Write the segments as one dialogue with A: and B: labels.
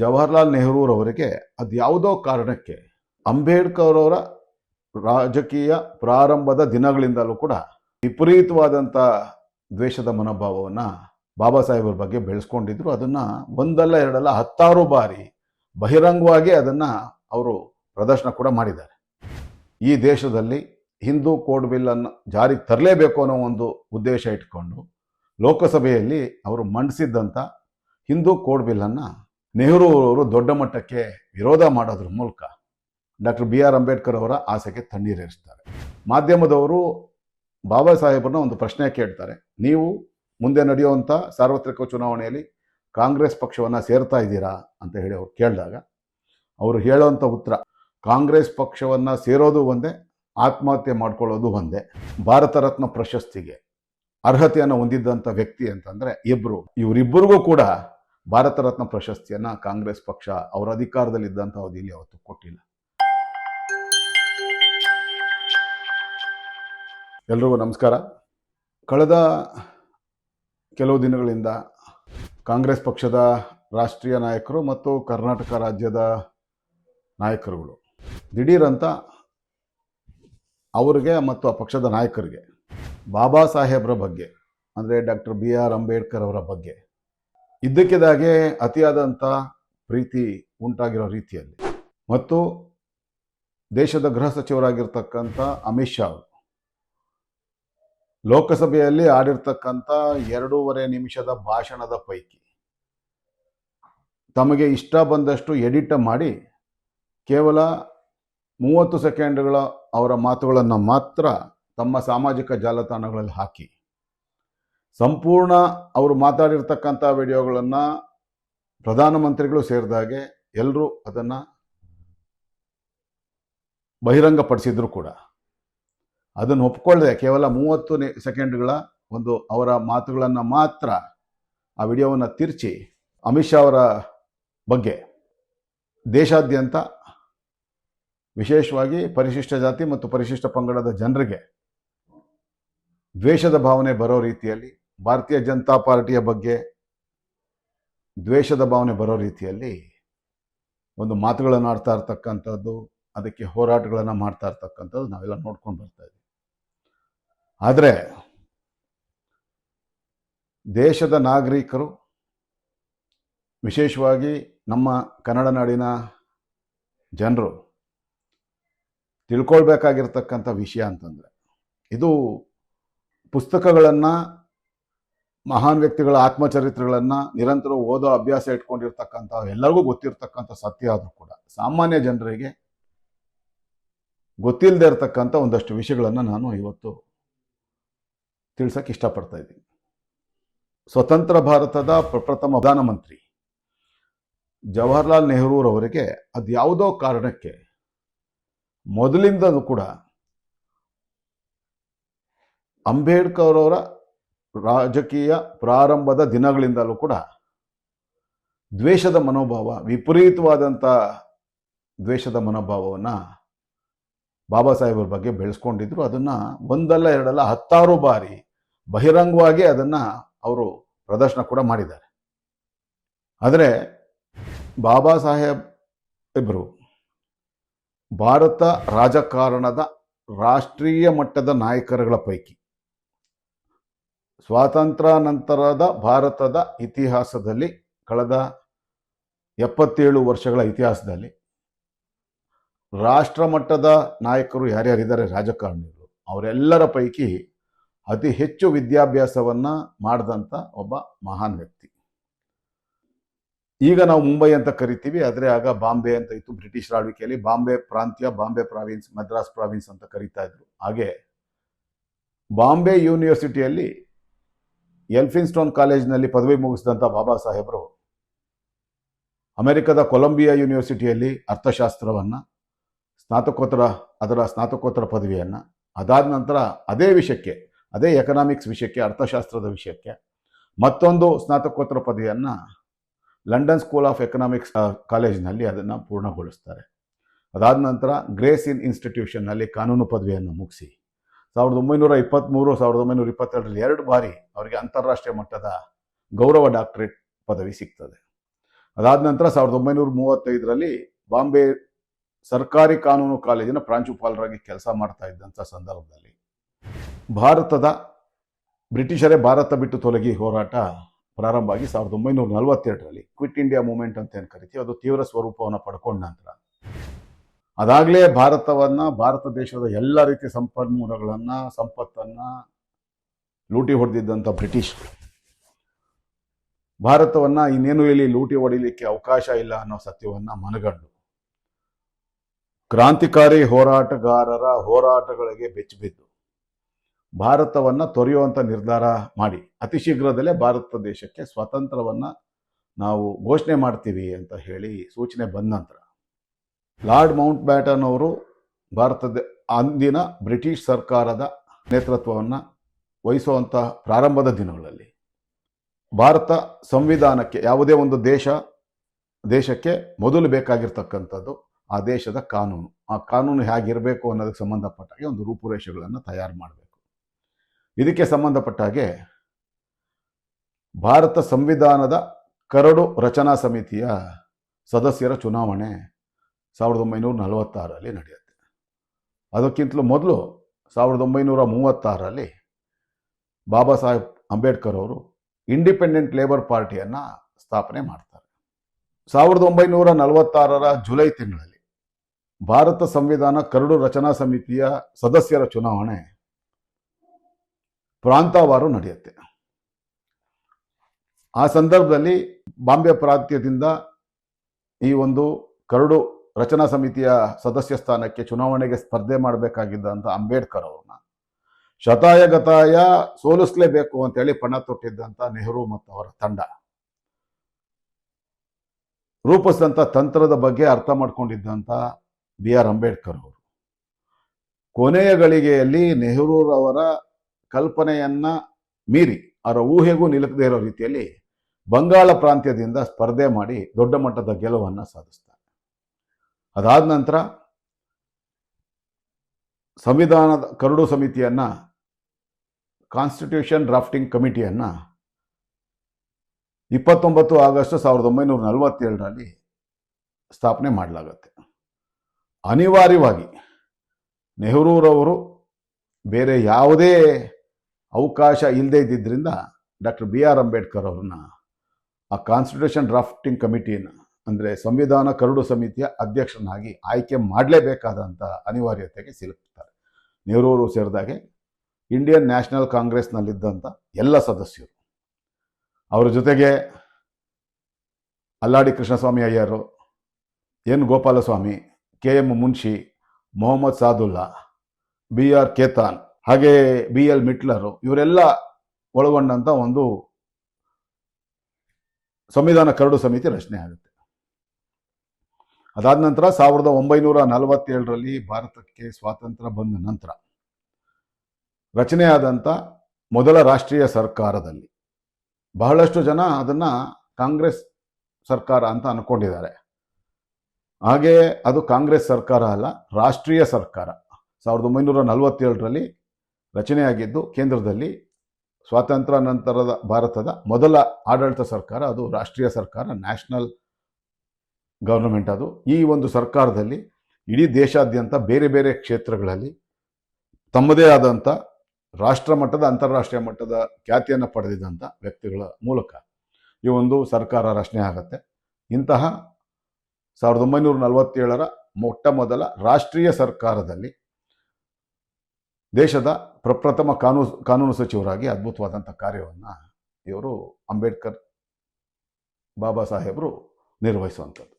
A: ಜವಾಹರ್ಲಾಲ್ ನೆಹರೂರವರಿಗೆ ಅದು ಯಾವುದೋ ಕಾರಣಕ್ಕೆ ಅಂಬೇಡ್ಕರ್ ಅವರ ರಾಜಕೀಯ ಪ್ರಾರಂಭದ ದಿನಗಳಿಂದಲೂ ಕೂಡ ವಿಪರೀತವಾದಂಥ ದ್ವೇಷದ ಮನೋಭಾವವನ್ನು ಬಾಬಾ ಸಾಹೇಬರ ಬಗ್ಗೆ ಬೆಳೆಸ್ಕೊಂಡಿದ್ರು. ಅದನ್ನು ಒಂದಲ್ಲ ಎರಡಲ್ಲ ಹತ್ತಾರು ಬಾರಿ ಬಹಿರಂಗವಾಗಿ ಅದನ್ನು ಅವರು ಪ್ರದರ್ಶನ ಕೂಡ ಮಾಡಿದ್ದಾರೆ. ಈ ದೇಶದಲ್ಲಿ ಹಿಂದೂ ಕೋಡ್ ಬಿಲ್ ಅನ್ನು ಜಾರಿಗೆ ತರಲೇಬೇಕು ಅನ್ನೋ ಒಂದು ಉದ್ದೇಶ ಇಟ್ಕೊಂಡು ಲೋಕಸಭೆಯಲ್ಲಿ ಅವರು ಮಂಡಿಸಿದ್ದಂಥ ಹಿಂದೂ ಕೋಡ್ ಬಿಲ್ಲನ್ನು ನೆಹರು ಅವರು ದೊಡ್ಡ ಮಟ್ಟಕ್ಕೆ ವಿರೋಧ ಮಾಡೋದ್ರ ಮೂಲಕ ಡಾಕ್ಟರ್ ಬಿ ಆರ್ ಅಂಬೇಡ್ಕರ್ ಅವರ ಆಸೆಗೆ ತಣ್ಣೀರೇರಿಸ್ತಾರೆ ಮಾಧ್ಯಮದವರು ಬಾಬಾ ಸಾಹೇಬರನ್ನ ಒಂದು ಪ್ರಶ್ನೆ ಕೇಳ್ತಾರೆ. ನೀವು ಮುಂದೆ ನಡೆಯುವಂಥ ಸಾರ್ವತ್ರಿಕ ಚುನಾವಣೆಯಲ್ಲಿ ಕಾಂಗ್ರೆಸ್ ಪಕ್ಷವನ್ನು ಸೇರ್ತಾ ಇದ್ದೀರಾ ಅಂತ ಹೇಳಿ ಅವ್ರು ಕೇಳಿದಾಗ, ಅವರು ಹೇಳೋವಂಥ ಉತ್ತರ, ಕಾಂಗ್ರೆಸ್ ಪಕ್ಷವನ್ನು ಸೇರೋದು ಒಂದೇ, ಆತ್ಮಹತ್ಯೆ ಮಾಡ್ಕೊಳ್ಳೋದು ಒಂದೇ. ಭಾರತ ರತ್ನ ಪ್ರಶಸ್ತಿಗೆ ಅರ್ಹತೆಯನ್ನು ಹೊಂದಿದ್ದಂಥ ವ್ಯಕ್ತಿ ಅಂತಂದರೆ ಇಬ್ಬರು ಇವರಿಬ್ಬರಿಗೂ ಕೂಡ ಭಾರತ ರತ್ನ ಪ್ರಶಸ್ತಿಯನ್ನ ಕಾಂಗ್ರೆಸ್ ಪಕ್ಷ ಅವರ ಅಧಿಕಾರದಲ್ಲಿದ್ದಂಥ ಅವಧಿಯಲ್ಲಿ ಅವತ್ತು ಕೊಟ್ಟಿಲ್ಲ. ಎಲ್ರಿಗೂ ನಮಸ್ಕಾರ. ಕಳೆದ ಕೆಲವು ದಿನಗಳಿಂದ ಕಾಂಗ್ರೆಸ್ ಪಕ್ಷದ ರಾಷ್ಟ್ರೀಯ ನಾಯಕರು ಮತ್ತು ಕರ್ನಾಟಕ ರಾಜ್ಯದ ನಾಯಕರುಗಳು ದಿಢೀರಂತ ಅವರಿಗೆ ಮತ್ತು ಆ ಪಕ್ಷದ ನಾಯಕರಿಗೆ, ಬಾಬಾ ಸಾಹೇಬ್ರ ಬಗ್ಗೆ, ಅಂದರೆ ಡಾಕ್ಟರ್ ಬಿ ಆರ್ ಅಂಬೇಡ್ಕರ್ ಅವರ ಬಗ್ಗೆ ಇದ್ದಕ್ಕಿದ್ದಾಗೆ ಅತಿಯಾದಂಥ ಪ್ರೀತಿ ಉಂಟಾಗಿರೋ ರೀತಿಯಲ್ಲಿ. ಮತ್ತು ದೇಶದ ಗೃಹ ಸಚಿವರಾಗಿರ್ತಕ್ಕಂಥ ಅಮಿತ್ ಶಾ ಅವರು ಲೋಕಸಭೆಯಲ್ಲಿ ಆಡಿರ್ತಕ್ಕಂಥ ಎರಡೂವರೆ ನಿಮಿಷದ ಭಾಷಣದ ಪೈಕಿ ತಮಗೆ ಇಷ್ಟ ಬಂದಷ್ಟು ಎಡಿಟ್ ಮಾಡಿ ಕೇವಲ ಮೂವತ್ತು ಸೆಕೆಂಡ್ಗಳ ಅವರ ಮಾತುಗಳನ್ನು ಮಾತ್ರ ತಮ್ಮ ಸಾಮಾಜಿಕ ಜಾಲತಾಣಗಳಲ್ಲಿ ಹಾಕಿ ಸಂಪೂರ್ಣ ಅವರು ಮಾತಾಡಿರ್ತಕ್ಕಂಥ ವಿಡಿಯೋಗಳನ್ನು ಪ್ರಧಾನಮಂತ್ರಿಗಳು ಸೇರಿದಾಗೆ ಎಲ್ಲರೂ ಅದನ್ನು ಬಹಿರಂಗಪಡಿಸಿದ್ರು ಕೂಡ. ಅದನ್ನು ಒಪ್ಕೊಳ್ಳದೆ ಕೇವಲ ಮೂವತ್ತು ಸೆಕೆಂಡ್ಗಳ ಒಂದು ಅವರ ಮಾತುಗಳನ್ನು ಮಾತ್ರ ಆ ವಿಡಿಯೋವನ್ನು ತಿರ್ಚಿ ಅಮಿತ್ ಶಾ ಅವರ ಬಗ್ಗೆ ದೇಶಾದ್ಯಂತ ವಿಶೇಷವಾಗಿ ಪರಿಶಿಷ್ಟ ಜಾತಿ ಮತ್ತು ಪರಿಶಿಷ್ಟ ಪಂಗಡದ ಜನರಿಗೆ ದ್ವೇಷದ ಭಾವನೆ ಬರೋ ರೀತಿಯಲ್ಲಿ ಭಾರತೀಯ ಜನತಾ ಪಾರ್ಟಿಯ ಬಗ್ಗೆ ದ್ವೇಷದ ಭಾವನೆ ಬರೋ ರೀತಿಯಲ್ಲಿ ಒಂದು ಮಾತುಗಳನ್ನು ಆಡ್ತಾ ಇರ್ತಕ್ಕಂಥದ್ದು, ಅದಕ್ಕೆ ಹೋರಾಟಗಳನ್ನು ಮಾಡ್ತಾ ಇರ್ತಕ್ಕಂಥದ್ದು ನಾವೆಲ್ಲ ನೋಡ್ಕೊಂಡು ಬರ್ತಾ ಇದ್ದೀವಿ. ಆದರೆ ದೇಶದ ನಾಗರಿಕರು ವಿಶೇಷವಾಗಿ ನಮ್ಮ ಕನ್ನಡ ನಾಡಿನ ಜನರು ತಿಳ್ಕೊಳ್ಬೇಕಾಗಿರ್ತಕ್ಕಂಥ ವಿಷಯ ಅಂತಂದರೆ ಇದು ಪುಸ್ತಕಗಳನ್ನು ಮಹಾನ್ ವ್ಯಕ್ತಿಗಳ ಆತ್ಮಚರಿತ್ರೆಗಳನ್ನು ನಿರಂತರ ಓದೋ ಅಭ್ಯಾಸ ಇಟ್ಕೊಂಡಿರ್ತಕ್ಕಂಥ ಎಲ್ಲರಿಗೂ ಗೊತ್ತಿರ್ತಕ್ಕಂಥ ಸತ್ಯ ಆದರೂ ಕೂಡ ಸಾಮಾನ್ಯ ಜನರಿಗೆ ಗೊತ್ತಿಲ್ಲದೆ ಇರತಕ್ಕಂಥ ಒಂದಷ್ಟು ವಿಷಯಗಳನ್ನು ನಾನು ಇವತ್ತು ತಿಳಿಸೋಕೆ ಇಷ್ಟಪಡ್ತಾ ಇದ್ದೀನಿ. ಸ್ವತಂತ್ರ ಭಾರತದ ಪ್ರಪ್ರಥಮ ಪ್ರಧಾನಮಂತ್ರಿ ಜವಾಹರ್ಲಾಲ್ ನೆಹರೂರವರಿಗೆ ಅದು ಯಾವುದೋ ಕಾರಣಕ್ಕೆ ಮೊದಲಿಂದಲೂ ಕೂಡ ಅಂಬೇಡ್ಕರ್ ಅವರ ರಾಜಕೀಯ ಪ್ರಾರಂಭದ ದಿನಗಳಿಂದಲೂ ಕೂಡ ದ್ವೇಷದ ಮನೋಭಾವ ವಿಪರೀತವಾದಂಥ ದ್ವೇಷದ ಮನೋಭಾವವನ್ನು ಬಾಬಾ ಸಾಹೇಬರ ಬಗ್ಗೆ ಬೆಳೆಸ್ಕೊಂಡಿದ್ರು. ಅದನ್ನು ಒಂದಲ್ಲ ಎರಡಲ್ಲ ಹತ್ತಾರು ಬಾರಿ ಬಹಿರಂಗವಾಗಿ ಅದನ್ನು ಅವರು ಪ್ರದರ್ಶನ ಕೂಡ ಮಾಡಿದ್ದಾರೆ. ಆದರೆ ಬಾಬಾ ಸಾಹೇಬ್ ಇಬ್ಬರು ಭಾರತ ರಾಜಕಾರಣದ ರಾಷ್ಟ್ರೀಯ ಮಟ್ಟದ ನಾಯಕರುಗಳ ಪೈಕಿ ಸ್ವಾತಂತ್ರ್ಯ ನಂತರದ ಭಾರತದ ಇತಿಹಾಸದಲ್ಲಿ ಕಳೆದ ಎಪ್ಪತ್ತೇಳು ವರ್ಷಗಳ ಇತಿಹಾಸದಲ್ಲಿ ರಾಷ್ಟ್ರ ಮಟ್ಟದ ನಾಯಕರು ಯಾರ್ಯಾರಿದ್ದಾರೆ? ರಾಜಕಾರಣಿಗಳು. ಅವರೆಲ್ಲರ ಪೈಕಿ ಅತಿ ಹೆಚ್ಚು ವಿದ್ಯಾಭ್ಯಾಸವನ್ನ ಮಾಡಿದಂಥ ಒಬ್ಬ ಮಹಾನ್ ವ್ಯಕ್ತಿ. ಈಗ ನಾವು ಮುಂಬೈ ಅಂತ ಕರಿತೀವಿ, ಆದರೆ ಆಗ ಬಾಂಬೆ ಅಂತ ಇತ್ತು ಬ್ರಿಟಿಷ್ ಆಳ್ವಿಕೆಯಲ್ಲಿ. ಬಾಂಬೆ ಪ್ರಾಂತ್ಯ, ಬಾಂಬೆ ಪ್ರಾವಿನ್ಸ್, ಮದ್ರಾಸ್ ಪ್ರಾವಿನ್ಸ್ ಅಂತ ಕರೀತಾ ಇದ್ರು. ಹಾಗೆ ಬಾಂಬೆ ಯೂನಿವರ್ಸಿಟಿಯಲ್ಲಿ ಎಲ್ಫಿನ್ಸ್ಟೋನ್ ಕಾಲೇಜಿನಲ್ಲಿ ಪದವಿ ಮುಗಿಸಿದಂಥ ಬಾಬಾ ಸಾಹೇಬರು ಅಮೆರಿಕದ ಕೊಲಂಬಿಯಾ ಯೂನಿವರ್ಸಿಟಿಯಲ್ಲಿ ಅರ್ಥಶಾಸ್ತ್ರವನ್ನು, ಸ್ನಾತಕೋತ್ತರ, ಅದರ ಸ್ನಾತಕೋತ್ತರ ಪದವಿಯನ್ನು, ಅದಾದ ನಂತರ ಅದೇ ವಿಷಯಕ್ಕೆ, ಅದೇ ಎಕನಾಮಿಕ್ಸ್ ವಿಷಯಕ್ಕೆ, ಅರ್ಥಶಾಸ್ತ್ರದ ವಿಷಯಕ್ಕೆ ಮತ್ತೊಂದು ಸ್ನಾತಕೋತ್ತರ ಪದವಿಯನ್ನು ಲಂಡನ್ ಸ್ಕೂಲ್ ಆಫ್ ಎಕನಾಮಿಕ್ಸ್ ಕಾಲೇಜಿನಲ್ಲಿ ಅದನ್ನು ಪೂರ್ಣಗೊಳಿಸ್ತಾರೆ. ಅದಾದ ನಂತರ ಗ್ರೇಸ್ ಇನ್ ಇನ್ಸ್ಟಿಟ್ಯೂಷನ್ನಲ್ಲಿ ಕಾನೂನು ಪದವಿಯನ್ನು ಮುಗಿಸಿ. ಸಾವಿರದ ಒಂಬೈನೂರ ಇಪ್ಪತ್ತ್ಮೂರು ಸಾವಿರದ ಒಂಬೈನೂರ ಇಪ್ಪತ್ತೆರಡರಲ್ಲಿ ಎರಡು ಬಾರಿ ಅವರಿಗೆ ಅಂತಾರಾಷ್ಟ್ರೀಯ ಮಟ್ಟದ ಗೌರವ ಡಾಕ್ಟರೇಟ್ ಪದವಿ ಸಿಗ್ತದೆ. ಅದಾದ ನಂತರ ಸಾವಿರದ ಒಂಬೈನೂರ ಮೂವತ್ತೈದರಲ್ಲಿ ಬಾಂಬೆ ಸರ್ಕಾರಿ ಕಾನೂನು ಕಾಲೇಜಿನ ಪ್ರಾಂಶುಪಾಲರಾಗಿ ಕೆಲಸ ಮಾಡ್ತಾ ಇದ್ದಂಥ ಸಂದರ್ಭದಲ್ಲಿ ಭಾರತದ ಬ್ರಿಟಿಷರೇ ಭಾರತ ಬಿಟ್ಟು ತೊಲಗಿ ಹೋರಾಟ ಪ್ರಾರಂಭ ಆಗಿ ಸಾವಿರದ ಒಂಬೈನೂರ ನಲವತ್ತೆರಡರಲ್ಲಿ ಕ್ವಿಟ್ ಇಂಡಿಯಾ ಮೂಮೆಂಟ್ ಅಂತ ಏನು ಕರಿತೀವಿ, ಅದು ತೀವ್ರ ಸ್ವರೂಪವನ್ನು ಪಡ್ಕೊಂಡ ನಂತರ. ಅದಾಗಲೇ ಭಾರತವನ್ನು, ಭಾರತ ದೇಶದ ಎಲ್ಲ ರೀತಿಯ ಸಂಪನ್ಮೂಲಗಳನ್ನು, ಸಂಪತ್ತನ್ನು ಲೂಟಿ ಹೊಡೆದಿದ್ದಂಥ ಬ್ರಿಟಿಷ್. ಭಾರತವನ್ನು ಇನ್ನೇನು ಇಲ್ಲಿ ಲೂಟಿ ಹೊಡಿಲಿಕ್ಕೆ ಅವಕಾಶ ಇಲ್ಲ ಅನ್ನೋ ಸತ್ಯವನ್ನು ಮನಗಂಡು. ಕ್ರಾಂತಿಕಾರಿ ಹೋರಾಟಗಾರರ ಹೋರಾಟಗಳಿಗೆ ಬೆಚ್ಚಿಬಿದ್ದು. ಭಾರತವನ್ನು ತೊರೆಯುವಂಥ ನಿರ್ಧಾರ ಮಾಡಿ. ಅತಿ ಶೀಘ್ರದಲ್ಲೇ ಭಾರತ ದೇಶಕ್ಕೆ ಸ್ವಾತಂತ್ರ್ಯವನ್ನ ನಾವು ಘೋಷಣೆ ಮಾಡ್ತೀವಿ ಅಂತ ಹೇಳಿ ಸೂಚನೆ ಬಂದ ನಂತರ. ಲಾರ್ಡ್ ಮೌಂಟ್ ಬ್ಯಾಟನ್ ಅವರು ಭಾರತದ ಅಂದಿನ ಬ್ರಿಟಿಷ್ ಸರ್ಕಾರದ ನೇತೃತ್ವವನ್ನು ವಹಿಸುವಂತಹ ಪ್ರಾರಂಭದ ದಿನಗಳಲ್ಲಿ ಭಾರತ ಸಂವಿಧಾನಕ್ಕೆ ಯಾವುದೇ ಒಂದು ದೇಶ, ದೇಶಕ್ಕೆ ಮೊದಲು ಬೇಕಾಗಿರ್ತಕ್ಕಂಥದ್ದು ಆ ದೇಶದ ಕಾನೂನು. ಆ ಕಾನೂನು ಹೇಗಿರಬೇಕು ಅನ್ನೋದಕ್ಕೆ ಸಂಬಂಧಪಟ್ಟ ಹಾಗೆ ಒಂದು ರೂಪುರೇಷೆಗಳನ್ನು ತಯಾರು ಮಾಡಬೇಕು. ಇದಕ್ಕೆ ಸಂಬಂಧಪಟ್ಟ ಹಾಗೆ ಭಾರತ ಸಂವಿಧಾನದ ಕರಡು ರಚನಾ ಸಮಿತಿಯ ಸದಸ್ಯರ ಚುನಾವಣೆ ಸಾವಿರದ ಒಂಬೈನೂರ ನಲವತ್ತಾರರಲ್ಲಿ ನಡೆಯುತ್ತೆ. ಅದಕ್ಕಿಂತಲೂ ಮೊದಲು ಸಾವಿರದ ಒಂಬೈನೂರ ಮೂವತ್ತಾರರಲ್ಲಿ ಬಾಬಾ ಸಾಹೇಬ್ ಅಂಬೇಡ್ಕರ್ ಅವರು ಇಂಡಿಪೆಂಡೆಂಟ್ ಲೇಬರ್ ಪಾರ್ಟಿಯನ್ನು ಸ್ಥಾಪನೆ ಮಾಡ್ತಾರೆ. ಸಾವಿರದ ಒಂಬೈನೂರ ನಲವತ್ತಾರರ ಜುಲೈ ತಿಂಗಳಲ್ಲಿ ಭಾರತ ಸಂವಿಧಾನ ಕರಡು ರಚನಾ ಸಮಿತಿಯ ಸದಸ್ಯರ ಚುನಾವಣೆ ಪ್ರಾಂತವಾರು ನಡೆಯುತ್ತೆ. ಆ ಸಂದರ್ಭದಲ್ಲಿ ಬಾಂಬೆ ಪ್ರಾಂತ್ಯದಿಂದ ಈ ಒಂದು ಕರಡು ರಚನಾ ಸಮಿತಿಯ ಸದಸ್ಯ ಸ್ಥಾನಕ್ಕೆ ಚುನಾವಣೆಗೆ ಸ್ಪರ್ಧೆ ಮಾಡಬೇಕಾಗಿದ್ದಂಥ ಅಂಬೇಡ್ಕರ್ ಅವ್ರನ್ನ. ಶತಾಯ ಗತಾಯ ಸೋಲಿಸ್ಲೇಬೇಕು ಅಂತೇಳಿ ಪಣ ತೊಟ್ಟಿದ್ದಂಥ ನೆಹರು ಮತ್ತು ಅವರ ತಂಡ. ರೂಪಿಸಿದಂಥ ತಂತ್ರದ ಬಗ್ಗೆ ಅರ್ಥ ಮಾಡ್ಕೊಂಡಿದ್ದಂಥ ಬಿ ಆರ್ ಅಂಬೇಡ್ಕರ್ ಅವರು. ಕೊನೆಯ ಗಳಿಗೆಯಲ್ಲಿ ನೆಹರೂರವರ ಕಲ್ಪನೆಯನ್ನ ಮೀರಿ, ಅವರ ಊಹೆಗೂ ನಿಲುಕದೇ ಇರೋ ರೀತಿಯಲ್ಲಿ ಬಂಗಾಳ ಪ್ರಾಂತ್ಯದಿಂದ ಸ್ಪರ್ಧೆ ಮಾಡಿ ದೊಡ್ಡ ಮಟ್ಟದ ಗೆಲುವನ್ನು ಸಾಧಿಸ್ತಾರೆ. ಅದಾದ ನಂತರ ಸಂವಿಧಾನದ ಕರಡು ಸಮಿತಿಯನ್ನು ಕಾನ್ಸ್ಟಿಟ್ಯೂಷನ್ ಡ್ರಾಫ್ಟಿಂಗ್ ಕಮಿಟಿಯನ್ನು ಇಪ್ಪತ್ತೊಂಬತ್ತು ಆಗಸ್ಟ್ ಸಾವಿರದ ಒಂಬೈನೂರ ನಲವತ್ತೇಳರಲ್ಲಿ ಸ್ಥಾಪನೆ ಮಾಡಲಾಗುತ್ತೆ. ಅನಿವಾರ್ಯವಾಗಿ ನೆಹರೂರವರು ಬೇರೆ ಯಾವುದೇ ಅವಕಾಶ ಇಲ್ಲದೇ ಇದ್ದಿದ್ದರಿಂದ ಡಾಕ್ಟರ್ ಬಿ ಆರ್ ಅಂಬೇಡ್ಕರ್ ಅವ್ರನ್ನ ಆ ಕಾನ್ಸ್ಟಿಟ್ಯೂಷನ್ ಡ್ರಾಫ್ಟಿಂಗ್ ಕಮಿಟಿಯನ್ನು ಅಂದರೆ ಸಂವಿಧಾನ ಕರಡು ಸಮಿತಿಯ ಅಧ್ಯಕ್ಷನಾಗಿ ಆಯ್ಕೆ ಮಾಡಲೇಬೇಕಾದಂಥ ಅನಿವಾರ್ಯತೆಗೆ ಸಿಲುಕ್ತಾರೆ ನೆಹರೂರು ಸೇರಿದಾಗೆ ಇಂಡಿಯನ್ ನ್ಯಾಷನಲ್ ಕಾಂಗ್ರೆಸ್ನಲ್ಲಿದ್ದಂಥ ಎಲ್ಲ ಸದಸ್ಯರು, ಅವರ ಜೊತೆಗೆ Alladi Krishnaswami ಅಯ್ಯರು, N Gopalaswami, K M Munshi Mohammad Saadulla, B R Khaitan, ಹಾಗೆ ಬಿ ಎಲ್ ಮಿಟ್ಲರು, ಇವರೆಲ್ಲ ಒಳಗೊಂಡಂಥ ಒಂದು ಸಂವಿಧಾನ ಕರಡು ಸಮಿತಿ ರಚನೆ ಆಗುತ್ತೆ. ಅದಾದ ನಂತರ ಸಾವಿರದ ಒಂಬೈನೂರ ನಲವತ್ತೇಳರಲ್ಲಿ ಭಾರತಕ್ಕೆ ಸ್ವಾತಂತ್ರ್ಯ ಬಂದ ನಂತರ ರಚನೆಯಾದಂಥ ಮೊದಲ ರಾಷ್ಟ್ರೀಯ ಸರ್ಕಾರದಲ್ಲಿ. ಬಹಳಷ್ಟು ಜನ ಅದನ್ನ ಕಾಂಗ್ರೆಸ್ ಸರ್ಕಾರ ಅಂತ ಅನ್ಕೊಂಡಿದ್ದಾರೆ. ಹಾಗೆ ಅದು ಕಾಂಗ್ರೆಸ್ ಸರ್ಕಾರ ಅಲ್ಲ, ರಾಷ್ಟ್ರೀಯ ಸರ್ಕಾರ. ಸಾವಿರದ ಒಂಬೈನೂರ ನಲವತ್ತೇಳರಲ್ಲಿ ರಚನೆಯಾಗಿದ್ದು, ಕೇಂದ್ರದಲ್ಲಿ ಸ್ವಾತಂತ್ರ್ಯ ನಂತರದ ಭಾರತದ ಮೊದಲ ಆಡಳಿತ ಸರ್ಕಾರ, ಅದು ರಾಷ್ಟ್ರೀಯ ಸರ್ಕಾರ, ನ್ಯಾಷನಲ್ ಗವರ್ನಮೆಂಟ್ ಅದು. ಈ ಒಂದು ಸರ್ಕಾರದಲ್ಲಿ ಇಡೀ ದೇಶಾದ್ಯಂತ ಬೇರೆ ಬೇರೆ ಕ್ಷೇತ್ರಗಳಲ್ಲಿ ತಮ್ಮದೇ ಆದಂಥ ರಾಷ್ಟ್ರ ಮಟ್ಟದ, ಅಂತಾರಾಷ್ಟ್ರೀಯ ಮಟ್ಟದ ಖ್ಯಾತಿಯನ್ನು ಪಡೆದಿದ್ದಂಥ ವ್ಯಕ್ತಿಗಳ ಮೂಲಕ ಈ ಒಂದು ಸರ್ಕಾರ ರಚನೆ ಆಗುತ್ತೆ. ಇಂತಹ ಸಾವಿರದ ಒಂಬೈನೂರ ನಲವತ್ತೇಳರ ಮೊಟ್ಟ ಮೊದಲ ರಾಷ್ಟ್ರೀಯ ಸರ್ಕಾರದಲ್ಲಿ ದೇಶದ ಪ್ರಪ್ರಥಮ ಕಾನೂನು ಕಾನೂನು ಸಚಿವರಾಗಿ ಅದ್ಭುತವಾದಂಥ ಕಾರ್ಯವನ್ನು ಇವರು ಅಂಬೇಡ್ಕರ್ ಬಾಬಾ ಸಾಹೇಬರು ನಿರ್ವಹಿಸುವಂಥದ್ದು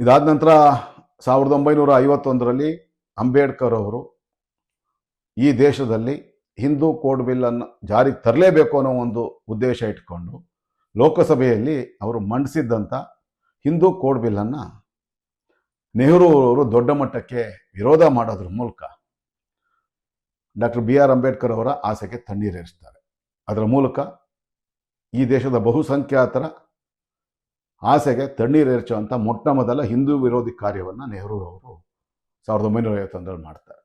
A: ಇದಾದ ನಂತರ ಸಾವಿರದ ಒಂಬೈನೂರ ಐವತ್ತೊಂದರಲ್ಲಿ ಅಂಬೇಡ್ಕರ್ ಅವರು ಈ ದೇಶದಲ್ಲಿ ಹಿಂದೂ ಕೋಡ್ ಬಿಲ್ಲನ್ನು ಜಾರಿಗೆ ತರಲೇಬೇಕು ಅನ್ನೋ ಒಂದು ಉದ್ದೇಶ ಇಟ್ಕೊಂಡು ಲೋಕಸಭೆಯಲ್ಲಿ ಅವರು ಮಂಡಿಸಿದ್ದಂಥ ಹಿಂದೂ ಕೋಡ್ ಬಿಲ್ಲನ್ನು ನೆಹರು ಅವರು ದೊಡ್ಡ ಮಟ್ಟಕ್ಕೆ ವಿರೋಧ ಮಾಡೋದ್ರ ಮೂಲಕ ಡಾಕ್ಟರ್ ಬಿ ಆರ್ ಅಂಬೇಡ್ಕರ್ ಅವರ ಆಸೆಗೆ ತಣ್ಣೀರೇರಿಸ್ತಾರೆ. ಅದರ ಮೂಲಕ ಈ ದೇಶದ ಬಹುಸಂಖ್ಯಾತರ ಆಸೆಗೆ ತಣ್ಣೀರೇರಿಸುವಂಥ ಮೊಟ್ಟ ಮೊದಲ ಹಿಂದೂ ವಿರೋಧಿ ಕಾರ್ಯವನ್ನು ನೆಹರು ಅವರು ಸಾವಿರದ ಒಂಬೈನೂರ ಐವತ್ತೊಂದರಲ್ಲಿ ಮಾಡ್ತಾರೆ.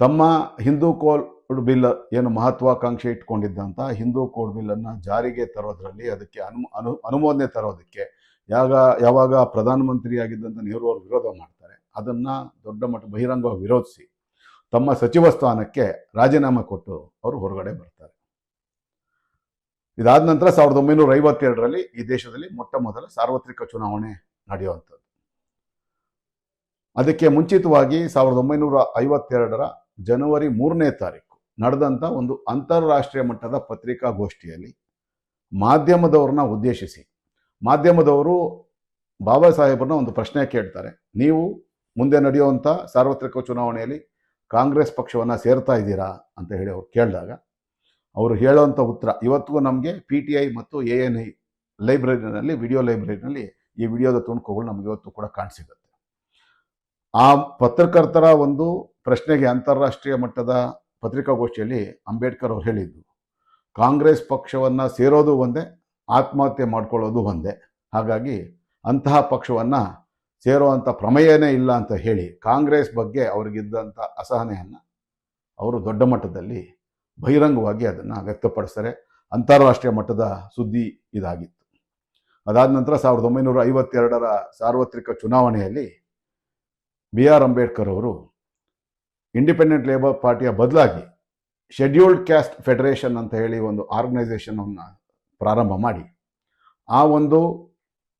A: ತಮ್ಮ ಹಿಂದೂ ಕೋಲ್ ಬಿಲ್ ಏನು ಮಹತ್ವಾಕಾಂಕ್ಷೆ ಇಟ್ಕೊಂಡಿದ್ದಂಥ ಹಿಂದೂ ಕೋಡ್ ಬಿಲ್ಲನ್ನು ಜಾರಿಗೆ ತರೋದ್ರಲ್ಲಿ ಅದಕ್ಕೆ ಅನು ಅನು, ಅನುಮೋದನೆ ತರೋದಕ್ಕೆ ಯಾವಾಗ ಯಾವಾಗ ಪ್ರಧಾನಮಂತ್ರಿಯಾಗಿದ್ದಂಥ ನೆಹರು ಅವರು ವಿರೋಧ ಮಾಡ್ತಾರೆ. ಅದನ್ನು ದೊಡ್ಡ ಮಟ್ಟ ಬಹಿರಂಗವಾಗಿ ವಿರೋಧಿಸಿ ತಮ್ಮ ಸಚಿವ ಸ್ಥಾನಕ್ಕೆ ರಾಜೀನಾಮೆ ಕೊಟ್ಟು ಅವರು ಹೊರಗಡೆ ಬರ್ತಾರೆ. ಇದಾದ ನಂತರ ಸಾವಿರದ ಒಂಬೈನೂರ ಐವತ್ತೆರಡರಲ್ಲಿ ಈ ದೇಶದಲ್ಲಿ ಮೊಟ್ಟ ಮೊದಲ ಸಾರ್ವತ್ರಿಕ ಚುನಾವಣೆ ನಡೆಯುವಂಥದ್ದು. ಅದಕ್ಕೆ ಮುಂಚಿತವಾಗಿ ಸಾವಿರದ ಒಂಬೈನೂರ ಐವತ್ತೆರಡರ ಜನವರಿ ಮೂರನೇ ತಾರೀಕು ನಡೆದಂಥ ಒಂದು ಅಂತಾರಾಷ್ಟ್ರೀಯ ಮಟ್ಟದ ಪತ್ರಿಕಾಗೋಷ್ಠಿಯಲ್ಲಿ ಮಾಧ್ಯಮದವ್ರನ್ನ ಉದ್ದೇಶಿಸಿ, ಮಾಧ್ಯಮದವರು ಬಾಬಾ ಸಾಹೇಬರನ್ನ ಒಂದು ಪ್ರಶ್ನೆ ಕೇಳ್ತಾರೆ, ನೀವು ಮುಂದೆ ನಡೆಯುವಂಥ ಸಾರ್ವತ್ರಿಕ ಚುನಾವಣೆಯಲ್ಲಿ ಕಾಂಗ್ರೆಸ್ ಪಕ್ಷವನ್ನು ಸೇರ್ತಾ ಇದ್ದೀರಾ? ಅಂತ ಹೇಳಿ ಅವ್ರು ಕೇಳಿದಾಗ ಅವರು ಹೇಳೋವಂಥ ಉತ್ತರ, ಇವತ್ತಿಗೂ ನಮಗೆ ಪಿ ಟಿ ಐ ಮತ್ತು ಎ ಎನ್ ಐ ಲೈಬ್ರರಿನಲ್ಲಿ, ವಿಡಿಯೋ ಲೈಬ್ರರಿನಲ್ಲಿ ಈ ವಿಡಿಯೋದ ತುಣುಕುಗಳು ನಮಗೆ ಇವತ್ತು ಕೂಡ ಕಾಣಿಸಿಗುತ್ತೆ. ಆ ಪತ್ರಕರ್ತರ ಒಂದು ಪ್ರಶ್ನೆಗೆ ಅಂತಾರಾಷ್ಟ್ರೀಯ ಮಟ್ಟದ ಪತ್ರಿಕಾಗೋಷ್ಠಿಯಲ್ಲಿ ಅಂಬೇಡ್ಕರ್ ಅವರು ಹೇಳಿದ್ದು, ಕಾಂಗ್ರೆಸ್ ಪಕ್ಷವನ್ನು ಸೇರೋದು ಒಂದೇ, ಆತ್ಮಹತ್ಯೆ ಮಾಡ್ಕೊಳ್ಳೋದು ಒಂದೇ. ಹಾಗಾಗಿ ಅಂತಹ ಪಕ್ಷವನ್ನು ಸೇರುವಂಥ ಪ್ರಮೇಯನೇ ಇಲ್ಲ ಅಂತ ಹೇಳಿ, ಕಾಂಗ್ರೆಸ್ ಬಗ್ಗೆ ಅವ್ರಿಗಿದ್ದಂಥ ಅಸಹನೆಯನ್ನು ಅವರು ದೊಡ್ಡ ಮಟ್ಟದಲ್ಲಿ ಬಹಿರಂಗವಾಗಿ ಅದನ್ನು ವ್ಯಕ್ತಪಡಿಸ್ತಾರೆ. ಅಂತಾರಾಷ್ಟ್ರೀಯ ಮಟ್ಟದ ಸುದ್ದಿ ಇದಾಗಿತ್ತು. ಅದಾದ ನಂತರ ಸಾವಿರದ ಒಂಬೈನೂರ ಐವತ್ತೆರಡರ ಸಾರ್ವತ್ರಿಕ ಚುನಾವಣೆಯಲ್ಲಿ ಬಿ ಆರ್ ಅಂಬೇಡ್ಕರ್ ಅವರು ಇಂಡಿಪೆಂಡೆಂಟ್ ಲೇಬರ್ ಪಾರ್ಟಿಯ ಬದಲಾಗಿ ಶೆಡ್ಯೂಲ್ಡ್ ಕ್ಯಾಸ್ಟ್ ಫೆಡರೇಷನ್ ಅಂತ ಹೇಳಿ ಒಂದು ಆರ್ಗನೈಸೇಷನನ್ನು ಪ್ರಾರಂಭ ಮಾಡಿ, ಆ ಒಂದು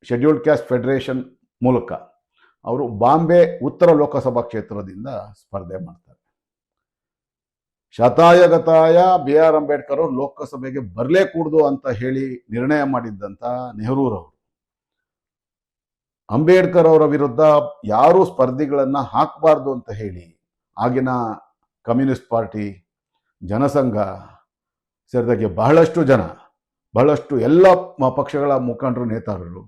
A: ಶೆಡ್ಯೂಲ್ಡ್ ಕ್ಯಾಸ್ಟ್ ಫೆಡರೇಷನ್ ಮೂಲಕ ಅವರು ಬಾಂಬೆ ಉತ್ತರ ಲೋಕಸಭಾ ಕ್ಷೇತ್ರದಿಂದ ಸ್ಪರ್ಧೆ ಮಾಡ್ತಾರೆ. ಶತಾಯಗತಾಯ ಬಿ ಆರ್ ಅಂಬೇಡ್ಕರ್ ಅವರು ಲೋಕಸಭೆಗೆ ಬರಲೇ ಕೂಡ್ದು ಅಂತ ಹೇಳಿ ನಿರ್ಣಯ ಮಾಡಿದ್ದಂಥ ನೆಹರೂರವರು. ಅಂಬೇಡ್ಕರ್ ಅವರ ವಿರುದ್ಧ ಯಾರೂ ಸ್ಪರ್ಧಿಗಳನ್ನ ಹಾಕಬಾರ್ದು ಅಂತ ಹೇಳಿ ಆಗಿನ ಕಮ್ಯುನಿಸ್ಟ್ ಪಾರ್ಟಿ, ಜನಸಂಘ ಸೇರಿದಾಗೆ ಬಹಳಷ್ಟು ಜನ, ಬಹಳಷ್ಟು ಎಲ್ಲ ಪಕ್ಷಗಳ ಮುಖಂಡರು, ನೇತಾರರು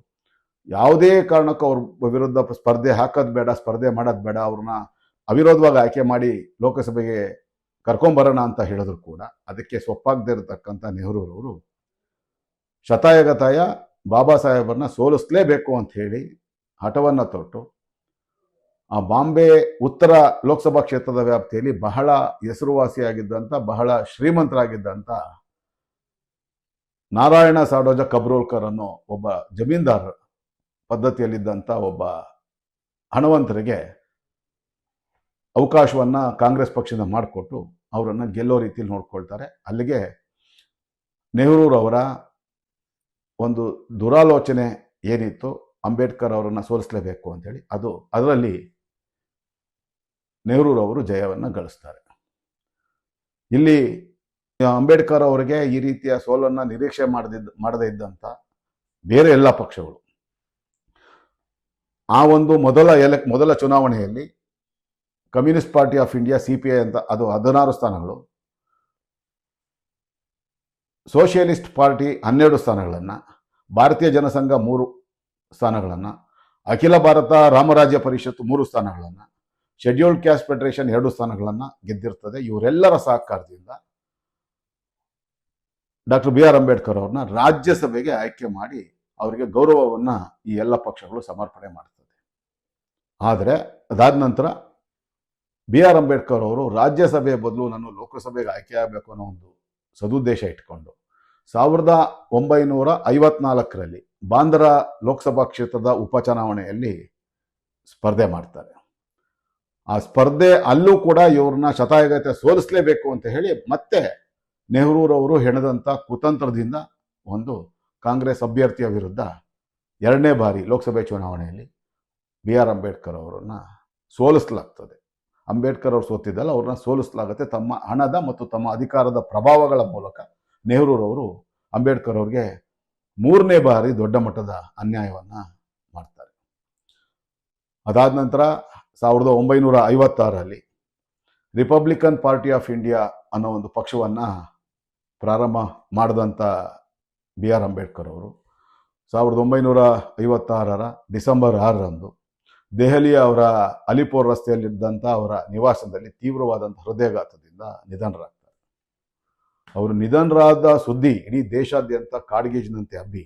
A: ಯಾವುದೇ ಕಾರಣಕ್ಕೂ ಅವ್ರ ವಿರುದ್ಧ ಸ್ಪರ್ಧೆ ಹಾಕೋದು ಬೇಡ, ಸ್ಪರ್ಧೆ ಮಾಡೋದು ಬೇಡ, ಅವ್ರನ್ನ ಅವಿರೋಧವಾಗಿ ಆಯ್ಕೆ ಮಾಡಿ ಲೋಕಸಭೆಗೆ ಕರ್ಕೊಂಬರೋಣ ಅಂತ ಹೇಳಿದ್ರು ಕೂಡ ಅದಕ್ಕೆ ಸೊಪ್ಪಾಗದೇ ಇರತಕ್ಕಂಥ ನೆಹರೂರವರು ಶತಾಯಗತಾಯ ಬಾಬಾ ಸಾಹೇಬರನ್ನ ಸೋಲಿಸ್ಲೇಬೇಕು ಅಂತ ಹೇಳಿ ಹಠವನ್ನು ತೊಟ್ಟು ಆ ಬಾಂಬೆ ಉತ್ತರ ಲೋಕಸಭಾ ಕ್ಷೇತ್ರದ ವ್ಯಾಪ್ತಿಯಲ್ಲಿ ಬಹಳ ಹೆಸರುವಾಸಿಯಾಗಿದ್ದಂಥ ಬಹಳ ಶ್ರೀಮಂತರಾಗಿದ್ದಂಥ ನಾರಾಯಣ ಸಾಡೋಜ ಕಬ್ರೋಲ್ಕರ್ ಅನ್ನೋ ಒಬ್ಬ ಜಮೀನ್ದಾರ ಪದ್ಧತಿಯಲ್ಲಿದ್ದಂಥ ಒಬ್ಬ ಹಣವಂತರಿಗೆ ಅವಕಾಶವನ್ನ ಕಾಂಗ್ರೆಸ್ ಪಕ್ಷದಿಂದ ಮಾಡಿಕೊಟ್ಟು ಅವರನ್ನ ಗೆಲ್ಲೋ ರೀತಿಯಲ್ಲಿ ನೋಡ್ಕೊಳ್ತಾರೆ. ಅಲ್ಲಿಗೆ ನೆಹರೂರವರ ಒಂದು ದುರಾಲೋಚನೆ ಏನಿತ್ತು, ಅಂಬೇಡ್ಕರ್ ಅವರನ್ನು ಸೋಲಿಸಲೇಬೇಕು ಅಂತೇಳಿ, ಅದು ಅದರಲ್ಲಿ ನೆಹರೂರವರು ಜಯವನ್ನು ಗಳಿಸ್ತಾರೆ. ಇಲ್ಲಿ ಅಂಬೇಡ್ಕರ್ ಅವರಿಗೆ ಈ ರೀತಿಯ ಸೋಲನ್ನು ನಿರೀಕ್ಷೆ ಮಾಡದಿದ್ದ, ಮಾಡದೇ ಇದ್ದಂಥ ಬೇರೆ ಎಲ್ಲ ಪಕ್ಷಗಳು. ಆ ಒಂದು ಮೊದಲ ಎಲೆ ಮೊದಲ ಚುನಾವಣೆಯಲ್ಲಿ communist party of India C P I ಅಂತ ಅದು ಹದಿನಾರು ಸ್ಥಾನಗಳು. ಸೋಷಿಯಲಿಸ್ಟ್ ಪಾರ್ಟಿ ಹನ್ನೆರಡು ಸ್ಥಾನಗಳನ್ನು, ಭಾರತೀಯ ಜನಸಂಘ ಮೂರು ಸ್ಥಾನಗಳನ್ನು, ಅಖಿಲ ಭಾರತ ರಾಮರಾಜ್ಯ ಪರಿಷತ್ತು ಮೂರು ಸ್ಥಾನಗಳನ್ನು, ಶೆಡ್ಯೂಲ್ಡ್ ಕ್ಯಾಸ್ಟ್ ಫೆಡರೇಷನ್ ಎರಡು ಸ್ಥಾನಗಳನ್ನು ಗೆದ್ದಿರ್ತದೆ. ಇವರೆಲ್ಲರ ಸಹಕಾರದಿಂದ ಡಾಕ್ಟರ್ ಬಿ ಆರ್ ಅಂಬೇಡ್ಕರ್ ಅವ್ರನ್ನ ರಾಜ್ಯಸಭೆಗೆ ಆಯ್ಕೆ ಮಾಡಿ ಅವರಿಗೆ ಗೌರವವನ್ನು ಈ ಎಲ್ಲ ಪಕ್ಷಗಳು ಸಮರ್ಪಣೆ ಮಾಡ್ತದೆ. ಆದರೆ ಅದಾದ ನಂತರ ಬಿ ಆರ್ ಅಂಬೇಡ್ಕರ್ ಅವರು ರಾಜ್ಯಸಭೆಯ ಬದಲು ನಾನು ಲೋಕಸಭೆಗೆ ಆಯ್ಕೆ ಆಗಬೇಕು ಅನ್ನೋ ಒಂದು ಸದುದ್ದೇಶ ಇಟ್ಕೊಂಡು ಸಾವಿರದ ಒಂಬೈನೂರ ಐವತ್ನಾಲ್ಕರಲ್ಲಿ ಬಾಂದ್ರ ಲೋಕಸಭಾ ಕ್ಷೇತ್ರದ ಉಪಚುನಾವಣೆಯಲ್ಲಿ ಸ್ಪರ್ಧೆ ಮಾಡ್ತಾರೆ. ಆ ಸ್ಪರ್ಧೆ ಅಲ್ಲೂ ಕೂಡ ಇವ್ರನ್ನ ಶತಾಯಗತ ಸೋಲಿಸಲೇಬೇಕು ಅಂತ ಹೇಳಿ ಮತ್ತೆ ನೆಹರೂರವರು ಹೆಣದಂಥ ಕುತಂತ್ರದಿಂದ ಒಂದು ಕಾಂಗ್ರೆಸ್ ಅಭ್ಯರ್ಥಿಯ ವಿರುದ್ಧ ಎರಡನೇ ಬಾರಿ ಲೋಕಸಭೆ ಚುನಾವಣೆಯಲ್ಲಿ ಬಿ ಆರ್ ಅಂಬೇಡ್ಕರ್ ಅವರನ್ನು ಸೋಲಿಸಲಾಗ್ತದೆ. ಅಂಬೇಡ್ಕರ್ ಅವರು ಸೋತಿದ್ದಲ್ಲ, ಅವ್ರನ್ನ ಸೋಲಿಸಲಾಗುತ್ತೆ. ತಮ್ಮ ಹಣದ ಮತ್ತು ತಮ್ಮ ಅಧಿಕಾರದ ಪ್ರಭಾವಗಳ ಮೂಲಕ ನೆಹರೂರವರು ಅಂಬೇಡ್ಕರ್ ಅವ್ರಿಗೆ ಮೂರನೇ ಬಾರಿ ದೊಡ್ಡ ಮಟ್ಟದ ಅನ್ಯಾಯವನ್ನ ಮಾಡ್ತಾರೆ. ಅದಾದ ನಂತರ ಸಾವಿರದ ಒಂಬೈನೂರ ಐವತ್ತಾರರಲ್ಲಿ ರಿಪಬ್ಲಿಕನ್ ಪಾರ್ಟಿ ಆಫ್ ಇಂಡಿಯಾ ಅನ್ನೋ ಒಂದು ಪಕ್ಷವನ್ನ ಪ್ರಾರಂಭ ಮಾಡಿದಂಥ ಬಿ ಆರ್ ಅಂಬೇಡ್ಕರ್ ಅವರು. ಸಾವಿರದ ಒಂಬೈನೂರ ಐವತ್ತಾರರ ಡಿಸೆಂಬರ್ ಆರರಂದು ದೆಹಲಿಯ ಅವರ ಅಲಿಪೋರ್ ರಸ್ತೆಯಲ್ಲಿದ್ದಂಥ ಅವರ ನಿವಾಸದಲ್ಲಿ ತೀವ್ರವಾದಂಥ ಹೃದಯಘಾತದಿಂದ ನಿಧನರಾಗ್ತಾರೆ. ಅವರು ನಿಧನರಾದ ಸುದ್ದಿ ಇಡೀ ದೇಶಾದ್ಯಂತ ಕಾಡ್ಗೀಜಿನಂತೆ ಹಬ್ಬಿ.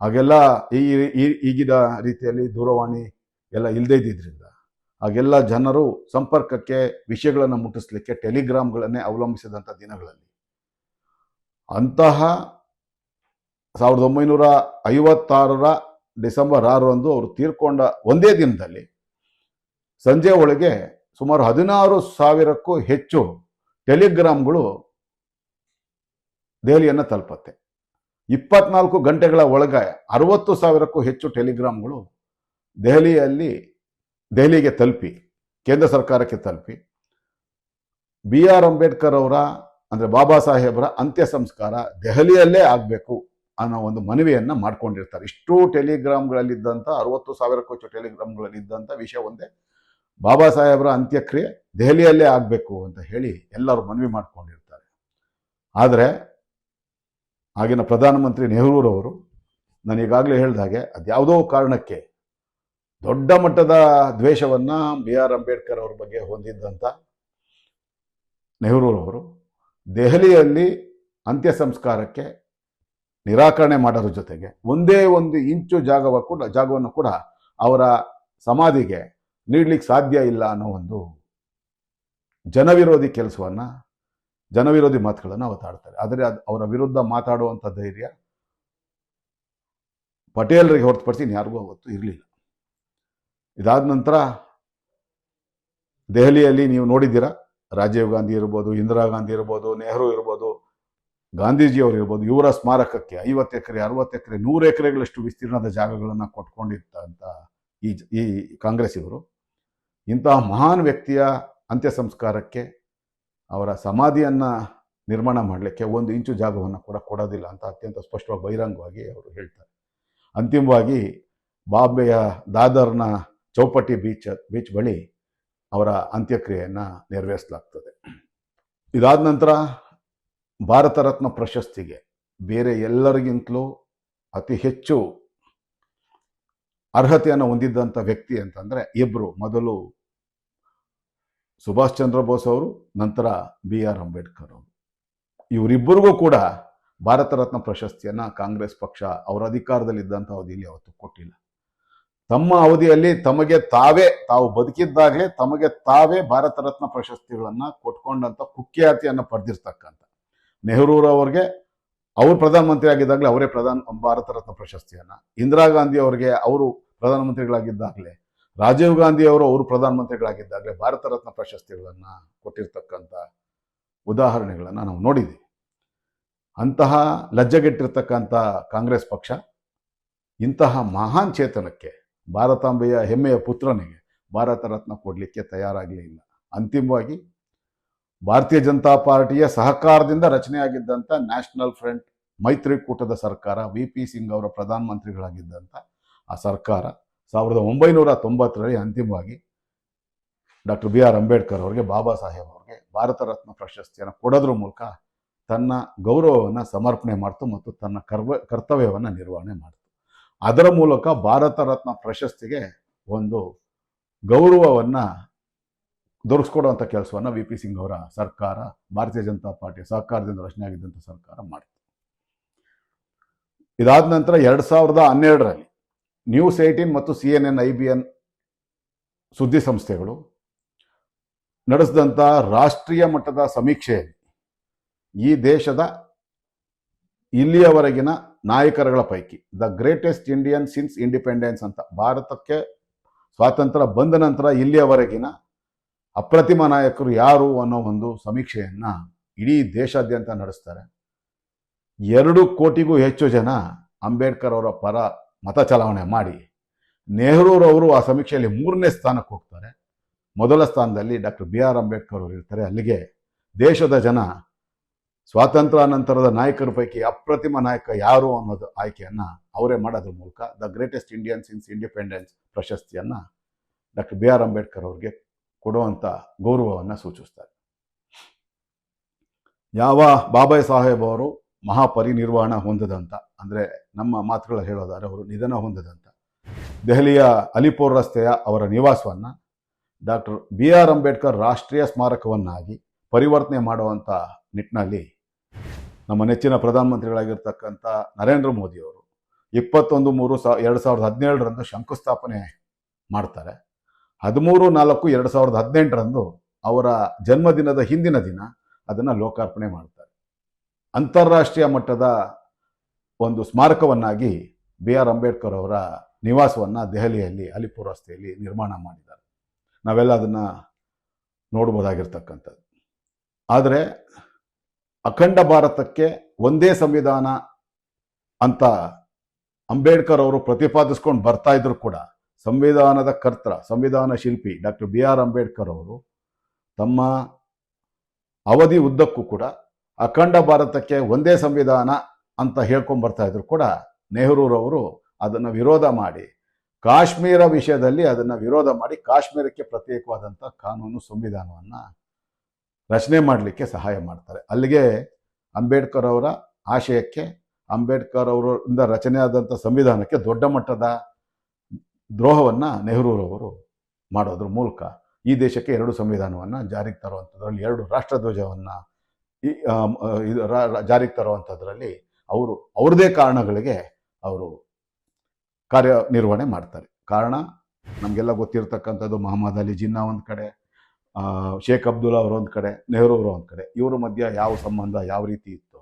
A: ಹಾಗೆಲ್ಲ ಈ ಈಗಿನ ರೀತಿಯಲ್ಲಿ ದೂರವಾಣಿ ಎಲ್ಲ ಇಲ್ಲದೇ ಇದ್ದಿದ್ದರಿಂದ ಹಾಗೆಲ್ಲ ಜನರು ಸಂಪರ್ಕಕ್ಕೆ ವಿಷಯಗಳನ್ನು ಮುಟ್ಟಿಸ್ಲಿಕ್ಕೆ ಟೆಲಿಗ್ರಾಮ್ಗಳನ್ನೇ ಅವಲಂಬಿಸಿದಂಥ ದಿನಗಳಲ್ಲಿ ಅಂತಹ ಸಾವಿರದ ಒಂಬೈನೂರ ಐವತ್ತಾರರ ಡಿಸೆಂಬರ್ ಆರರಂದು ಅವರು ತೀರ್ಕೊಂಡ ಒಂದೇ ದಿನದಲ್ಲಿ ಸಂಜೆ ಒಳಗೆ ಸುಮಾರು ಹದಿನಾರು ಸಾವಿರಕ್ಕೂ ಹೆಚ್ಚು ಟೆಲಿಗ್ರಾಮ್ಗಳು ದೆಹಲಿಯನ್ನು ತಲುಪತ್ತೆ. ಇಪ್ಪತ್ನಾಲ್ಕು ಗಂಟೆಗಳ ಒಳಗೆ ಅರವತ್ತು ಸಾವಿರಕ್ಕೂ ಹೆಚ್ಚು ಟೆಲಿಗ್ರಾಮ್ಗಳು ದೆಹಲಿಯಲ್ಲಿ ದೆಹಲಿಗೆ ತಲುಪಿ, ಕೇಂದ್ರ ಸರ್ಕಾರಕ್ಕೆ ತಲುಪಿ. ಬಿ ಆರ್ ಅಂಬೇಡ್ಕರ್ ಅವರ ಅಂದರೆ ಬಾಬಾ ಸಾಹೇಬರ ಅಂತ್ಯ ಸಂಸ್ಕಾರ ದೆಹಲಿಯಲ್ಲೇ ಆಗಬೇಕು. ಅನ್ನೋ ಒಂದು ಮನವಿಯನ್ನು ಮಾಡ್ಕೊಂಡಿರ್ತಾರೆ. ಇಷ್ಟು ಟೆಲಿಗ್ರಾಮ್ಗಳಲ್ಲಿದ್ದಂಥ, ಅರವತ್ತು ಸಾವಿರಕ್ಕೂ ಹೆಚ್ಚು ಟೆಲಿಗ್ರಾಮ್ಗಳಲ್ಲಿದ್ದಂಥ ವಿಷಯ ಒಂದೇ. ಬಾಬಾ ಸಾಹೇಬರ ಅಂತ್ಯಕ್ರಿಯೆ ದೆಹಲಿಯಲ್ಲೇ ಆಗಬೇಕು ಅಂತ ಹೇಳಿ ಎಲ್ಲರೂ ಮನವಿ ಮಾಡ್ಕೊಂಡಿರ್ತಾರೆ. ಆದರೆ, ಆಗಿನ ಪ್ರಧಾನಮಂತ್ರಿ ನೆಹರೂರವರು ನಾನು ಈಗಾಗಲೇ ಹೇಳಿದ ಹಾಗೆ ಅದ್ಯಾವುದೋ ಕಾರಣಕ್ಕೆ ದೊಡ್ಡ ಮಟ್ಟದ ದ್ವೇಷವನ್ನು ಬಿ ಆರ್ ಅಂಬೇಡ್ಕರ್ ಅವ್ರ ಬಗ್ಗೆ ಹೊಂದಿದ್ದಂಥ ನೆಹರೂರವರು ದೆಹಲಿಯಲ್ಲಿ ಅಂತ್ಯ ಸಂಸ್ಕಾರಕ್ಕೆ ನಿರಾಕರಣೆ ಮಾಡೋದ್ರ ಜೊತೆಗೆ ಒಂದೇ ಒಂದು ಇಂಚು ಜಾಗವ ಕೂಡ, ಜಾಗವನ್ನು ಕೂಡ ಅವರ ಸಮಾಧಿಗೆ ನೀಡ್ಲಿಕ್ಕೆ ಸಾಧ್ಯ ಇಲ್ಲ ಅನ್ನೋ ಒಂದು ಜನವಿರೋಧಿ ಕೆಲಸವನ್ನು, ಜನವಿರೋಧಿ ಮಾತುಗಳನ್ನು ಅವತಾಡ್ತಾರೆ. ಆದರೆ ಅದು ಅವರ ವಿರುದ್ಧ ಮಾತಾಡುವಂಥ ಧೈರ್ಯ ಪಟೇಲರಿಗೆ ಹೊರತುಪಡಿಸಿ ಯಾರಿಗೂ ಅವತ್ತು ಇರಲಿಲ್ಲ. ಇದಾದ ನಂತರ ದೆಹಲಿಯಲ್ಲಿ ನೀವು ನೋಡಿದ್ದೀರಾ? ರಾಜೀವ್ ಗಾಂಧಿ ಇರ್ಬೋದು, ಇಂದಿರಾ ಗಾಂಧಿ ಇರ್ಬೋದು, ನೆಹರು ಇರ್ಬೋದು ಗಾಂಧೀಜಿಯವರು ಇರ್ಬೋದು ಇವರ ಸ್ಮಾರಕಕ್ಕೆ ಐವತ್ತು ಎಕರೆ, ಅರವತ್ತು ಎಕರೆ, ನೂರು ಎಕರೆಗಳಷ್ಟು ವಿಸ್ತೀರ್ಣದ ಜಾಗಗಳನ್ನು ಕೊಟ್ಕೊಂಡಿದ್ದಂಥ ಈ ಈ ಕಾಂಗ್ರೆಸ್ ಇವರು ಇಂತಹ ಮಹಾನ್ ವ್ಯಕ್ತಿಯ ಅಂತ್ಯ ಸಂಸ್ಕಾರಕ್ಕೆ ಅವರ ಸಮಾಧಿಯನ್ನು ನಿರ್ಮಾಣ ಮಾಡಲಿಕ್ಕೆ ಒಂದು ಇಂಚು ಜಾಗವನ್ನು ಕೂಡ ಕೊಡೋದಿಲ್ಲ ಅಂತ ಅತ್ಯಂತ ಸ್ಪಷ್ಟವಾಗಿ ಬಹಿರಂಗವಾಗಿ ಅವರು ಹೇಳ್ತಾರೆ. ಅಂತಿಮವಾಗಿ ಬಾಂಬೆಯ ದಾದರ್ನ ಚೌಪಟಿ ಬೀಚ್ ಬೀಚ್ ಬಳಿ ಅವರ ಅಂತ್ಯಕ್ರಿಯೆಯನ್ನು ನೆರವೇರಿಸಲಾಗ್ತದೆ. ಇದಾದ ನಂತರ ಭಾರತ ರತ್ನ ಪ್ರಶಸ್ತಿಗೆ ಬೇರೆ ಎಲ್ಲರಿಗಿಂತಲೂ ಅತಿ ಹೆಚ್ಚು ಅರ್ಹತೆಯನ್ನು ಹೊಂದಿದ್ದಂಥ ವ್ಯಕ್ತಿ ಅಂತಂದರೆ ಇಬ್ಬರು ಮೊದಲು ಸುಭಾಷ್ ಚಂದ್ರ ಬೋಸ್ ಅವರು, ನಂತರ ಬಿ ಆರ್ ಅಂಬೇಡ್ಕರ್ ಅವರು. ಇವರಿಬ್ಬರಿಗೂ ಕೂಡ ಭಾರತ ರತ್ನ ಪ್ರಶಸ್ತಿಯನ್ನು ಕಾಂಗ್ರೆಸ್ ಪಕ್ಷ ಅವರ ಅಧಿಕಾರದಲ್ಲಿದ್ದಂಥ ಅವಧಿಯಲ್ಲಿ ಅವತ್ತು ಕೊಟ್ಟಿಲ್ಲ. ತಮ್ಮ ಅವಧಿಯಲ್ಲಿ ತಮಗೆ ತಾವೇ, ತಾವು ಬದುಕಿದ್ದಾಗಲೇ ತಮಗೆ ತಾವೇ ಭಾರತ ರತ್ನ ಪ್ರಶಸ್ತಿಗಳನ್ನು ಕೊಟ್ಕೊಂಡಂಥ ಕುಖ್ಯಾತಿಯನ್ನು ಪಡೆದಿರ್ತಕ್ಕಂಥ ನೆಹರೂರವ್ರಿಗೆ ಅವರು ಪ್ರಧಾನಮಂತ್ರಿ ಆಗಿದ್ದಾಗಲೇ ಅವರೇ ಪ್ರಧಾನ, ಭಾರತ ರತ್ನ ಪ್ರಶಸ್ತಿಯನ್ನು. ಇಂದಿರಾ ಗಾಂಧಿ ಅವರಿಗೆ ಅವರು ಪ್ರಧಾನಮಂತ್ರಿಗಳಾಗಿದ್ದಾಗಲೇ, ರಾಜೀವ್ ಗಾಂಧಿ ಅವರು ಅವರು ಪ್ರಧಾನಮಂತ್ರಿಗಳಾಗಿದ್ದಾಗಲೇ ಭಾರತ ರತ್ನ ಪ್ರಶಸ್ತಿಗಳನ್ನು ಕೊಟ್ಟಿರ್ತಕ್ಕಂಥ ಉದಾಹರಣೆಗಳನ್ನು ನಾವು ನೋಡಿದ್ದೀವಿ. ಅಂತಹ ಲಜ್ಜೆಗೆಟ್ಟಿರ್ತಕ್ಕಂಥ ಕಾಂಗ್ರೆಸ್ ಪಕ್ಷ, ಇಂತಹ ಮಹಾನ್ ಚೇತನಕ್ಕೆ, ಭಾರತಾಂಬೆಯ ಹೆಮ್ಮೆಯ ಪುತ್ರನಿಗೆ ಭಾರತ ರತ್ನ ಕೊಡಲಿಕ್ಕೆ ತಯಾರಾಗಲೇ ಇಲ್ಲ. ಅಂತಿಮವಾಗಿ ಭಾರತೀಯ ಜನತಾ ಪಾರ್ಟಿಯ ಸಹಕಾರದಿಂದ ರಚನೆಯಾಗಿದ್ದಂಥ ನ್ಯಾಷನಲ್ ಫ್ರಂಟ್ ಮೈತ್ರಿಕೂಟದ ಸರ್ಕಾರ ವಿ ಪಿ ಸಿಂಗ್ ಅವರ ಪ್ರಧಾನಮಂತ್ರಿಗಳಾಗಿದ್ದಂಥ ಆ ಸರ್ಕಾರ ಸಾವಿರದ ಒಂಬೈನೂರ ತೊಂಬತ್ತರಲ್ಲಿ ಅಂತಿಮವಾಗಿ ಡಾಕ್ಟರ್ ಬಿ ಆರ್ ಅಂಬೇಡ್ಕರ್ ಅವರಿಗೆ, ಬಾಬಾ ಸಾಹೇಬ್ ಅವರಿಗೆ ಭಾರತ ರತ್ನ ಪ್ರಶಸ್ತಿಯನ್ನು ಕೊಡೋದ್ರ ಮೂಲಕ ತನ್ನ ಗೌರವವನ್ನು ಸಮರ್ಪಣೆ ಮಾಡ್ತು ಮತ್ತು ತನ್ನ ಕರ್ವ, ಕರ್ತವ್ಯವನ್ನು ನಿರ್ವಹಣೆ ಮಾಡ್ತು. ಅದರ ಮೂಲಕ ಭಾರತ ರತ್ನ ಪ್ರಶಸ್ತಿಗೆ ಒಂದು ಗೌರವವನ್ನು ದೊರಕಿಸ್ಕೊಡುವಂಥ ಕೆಲಸವನ್ನು ವಿ ಪಿ ಸಿಂಗ್ ಅವರ ಸರ್ಕಾರ, ಭಾರತೀಯ ಜನತಾ ಪಾರ್ಟಿಯ ಸಹಕಾರದಿಂದ ರಚನೆಯಾಗಿದ್ದಂಥ ಸರ್ಕಾರ ಮಾಡಿತು. ಇದಾದ ನಂತರ ಎರಡು ಸಾವಿರದ ಹನ್ನೆರಡರಲ್ಲಿ ನ್ಯೂಸ್ ಏಯ್ಟೀನ್ ಮತ್ತು C N N I B N ಸುದ್ದಿ ಸಂಸ್ಥೆಗಳು ನಡೆಸಿದಂಥ ರಾಷ್ಟ್ರೀಯ ಮಟ್ಟದ ಸಮೀಕ್ಷೆಯಲ್ಲಿ ಈ ದೇಶದ ಇಲ್ಲಿಯವರೆಗಿನ ನಾಯಕರುಗಳ ಪೈಕಿ the greatest Indian since independence ಅಂತ ಭಾರತಕ್ಕೆ ಸ್ವಾತಂತ್ರ್ಯ ಬಂದ ನಂತರ ಇಲ್ಲಿಯವರೆಗಿನ ಅಪ್ರತಿಮ ನಾಯಕರು ಯಾರು ಅನ್ನೋ ಒಂದು ಸಮೀಕ್ಷೆಯನ್ನ ಇಡೀ ದೇಶಾದ್ಯಂತ ನಡೆಸ್ತಾರೆ. ಎರಡು ಕೋಟಿಗೂ ಹೆಚ್ಚು ಜನ ಅಂಬೇಡ್ಕರ್ ಅವರ ಪರ ಮತ ಚಲಾವಣೆ ಮಾಡಿ ನೆಹರೂರವರು ಆ ಸಮೀಕ್ಷೆಯಲ್ಲಿ ಮೂರನೇ ಸ್ಥಾನಕ್ಕೆ ಹೋಗ್ತಾರೆ. ಮೊದಲ ಸ್ಥಾನದಲ್ಲಿ ಡಾಕ್ಟರ್ ಬಿ ಆರ್ ಅಂಬೇಡ್ಕರ್ ಅವರು ಇರ್ತಾರೆ. ಅಲ್ಲಿಗೆ ದೇಶದ ಜನ ಸ್ವಾತಂತ್ರ್ಯ ನಂತರದ ನಾಯಕರ ಪೈಕಿ ಅಪ್ರತಿಮ ನಾಯಕ ಯಾರು ಅನ್ನೋದು ಆಯ್ಕೆಯನ್ನು ಅವರೇ ಮಾಡೋದ್ರ ಮೂಲಕ the greatest Indian since independence ಪ್ರಶಸ್ತಿಯನ್ನ ಡಾಕ್ಟರ್ ಬಿ ಆರ್ ಅಂಬೇಡ್ಕರ್ ಅವರಿಗೆ ಕೊಡುವಂಥ ಗೌರವವನ್ನು ಸೂಚಿಸ್ತಾರೆ. ಯಾವ ಬಾಬಾಯ್ ಸಾಹೇಬ್ ಅವರು ಮಹಾಪರಿನಿರ್ವಹಣ ಹೊಂದದಂತ, ಅಂದರೆ ನಮ್ಮ ಮಾತುಗಳು ಹೇಳೋದಾದ್ರೆ ಅವರು ನಿಧನ ಹೊಂದದಂತ, ದೆಹಲಿಯ ಅಲಿಪುರ್ ರಸ್ತೆಯ ಅವರ ನಿವಾಸವನ್ನು ಡಾಕ್ಟರ್ ಬಿ ಆರ್ ಅಂಬೇಡ್ಕರ್ ರಾಷ್ಟ್ರೀಯ ಸ್ಮಾರಕವನ್ನಾಗಿ ಪರಿವರ್ತನೆ ಮಾಡುವಂಥ ನಿಟ್ಟಿನಲ್ಲಿ ನಮ್ಮ ನೆಚ್ಚಿನ ಪ್ರಧಾನಮಂತ್ರಿಗಳಾಗಿರ್ತಕ್ಕಂಥ ನರೇಂದ್ರ ಮೋದಿಯವರು ಇಪ್ಪತ್ತೊಂದು ಮೂರು ಸಾ, ಎರಡು ಸಾವಿರದ ಹದಿನೇಳರಂದು ಶಂಕುಸ್ಥಾಪನೆ ಮಾಡ್ತಾರೆ. ಹದಿಮೂರು, ನಾಲ್ಕು, ಎರಡು ಸಾವಿರದ ಹದಿನೆಂಟರಂದು ಅವರ ಜನ್ಮದಿನದ ಹಿಂದಿನ ದಿನ ಅದನ್ನು ಲೋಕಾರ್ಪಣೆ ಮಾಡ್ತಾರೆ. ಅಂತಾರಾಷ್ಟ್ರೀಯ ಮಟ್ಟದ ಒಂದು ಸ್ಮಾರಕವನ್ನಾಗಿ ಬಿ ಆರ್ ಅಂಬೇಡ್ಕರ್ ಅವರ ನಿವಾಸವನ್ನು ದೆಹಲಿಯಲ್ಲಿ, ಅಲಿಪುರ ರಸ್ತೆಯಲ್ಲಿ ನಿರ್ಮಾಣ ಮಾಡಿದ್ದಾರೆ. ನಾವೆಲ್ಲ ಅದನ್ನು ನೋಡ್ಬೋದಾಗಿರ್ತಕ್ಕಂಥದ್ದು. ಆದರೆ ಅಖಂಡ ಭಾರತಕ್ಕೆ ಒಂದೇ ಸಂವಿಧಾನ ಅಂತ ಅಂಬೇಡ್ಕರ್ ಅವರು ಪ್ರತಿಪಾದಿಸ್ಕೊಂಡು ಬರ್ತಾ ಇದ್ರು ಕೂಡ ಸಂವಿಧಾನದ ಕರ್ತ್ರ, ಸಂವಿಧಾನ ಶಿಲ್ಪಿ ಡಾಕ್ಟರ್ ಬಿ ಆರ್ ಅಂಬೇಡ್ಕರ್ ಅವರು ತಮ್ಮ ಅವಧಿ ಉದ್ದಕ್ಕೂ ಕೂಡ ಅಖಂಡ ಭಾರತಕ್ಕೆ ಒಂದೇ ಸಂವಿಧಾನ ಅಂತ ಹೇಳ್ಕೊಂಡ್ ಬರ್ತಾ ಇದ್ರು ಕೂಡ ನೆಹರೂರವರು ಅದನ್ನು ವಿರೋಧ ಮಾಡಿ, ಕಾಶ್ಮೀರ ವಿಷಯದಲ್ಲಿ ಅದನ್ನು ವಿರೋಧ ಮಾಡಿ ಕಾಶ್ಮೀರಕ್ಕೆ ಪ್ರತ್ಯೇಕವಾದಂಥ ಕಾನೂನು ಸಂವಿಧಾನವನ್ನು ರಚನೆ ಮಾಡಲಿಕ್ಕೆ ಸಹಾಯ ಮಾಡ್ತಾರೆ. ಅಲ್ಲಿಗೆ ಅಂಬೇಡ್ಕರ್ ಅವರ ಆಶಯಕ್ಕೆ ಅಂಬೇಡ್ಕರ್ ಅವರಿಂದ ರಚನೆ ಸಂವಿಧಾನಕ್ಕೆ ದೊಡ್ಡ ಮಟ್ಟದ ದ್ರೋಹವನ್ನು ನೆಹರೂರವರು ಮಾಡೋದ್ರ ಮೂಲಕ ಈ ದೇಶಕ್ಕೆ ಎರಡು ಸಂವಿಧಾನವನ್ನು ಜಾರಿಗೆ ತರುವಂಥದ್ರಲ್ಲಿ ಎರಡು ರಾಷ್ಟ್ರಧ್ವಜವನ್ನು ಈ ಜಾರಿಗೆ ತರುವಂಥದ್ರಲ್ಲಿ ಅವರು ಅವ್ರದ್ದೇ ಕಾರಣಗಳಿಗೆ ಅವರು ಕಾರ್ಯನಿರ್ವಹಣೆ ಮಾಡ್ತಾರೆ. ಕಾರಣ ನಮಗೆಲ್ಲ ಗೊತ್ತಿರತಕ್ಕಂಥದ್ದು ಮೊಹಮ್ಮದ್ ಅಲಿ ಜಿನ್ನಾ ಒಂದು ಕಡೆ ಶೇಖ್ ಅಬ್ದುಲ್ಲಾ ಅವರು ಒಂದು ಕಡೆ ನೆಹರು ಅವರು ಒಂದು ಕಡೆ. ಇವರ ಮಧ್ಯೆ ಯಾವ ಸಂಬಂಧ, ಯಾವ ರೀತಿ ಇತ್ತು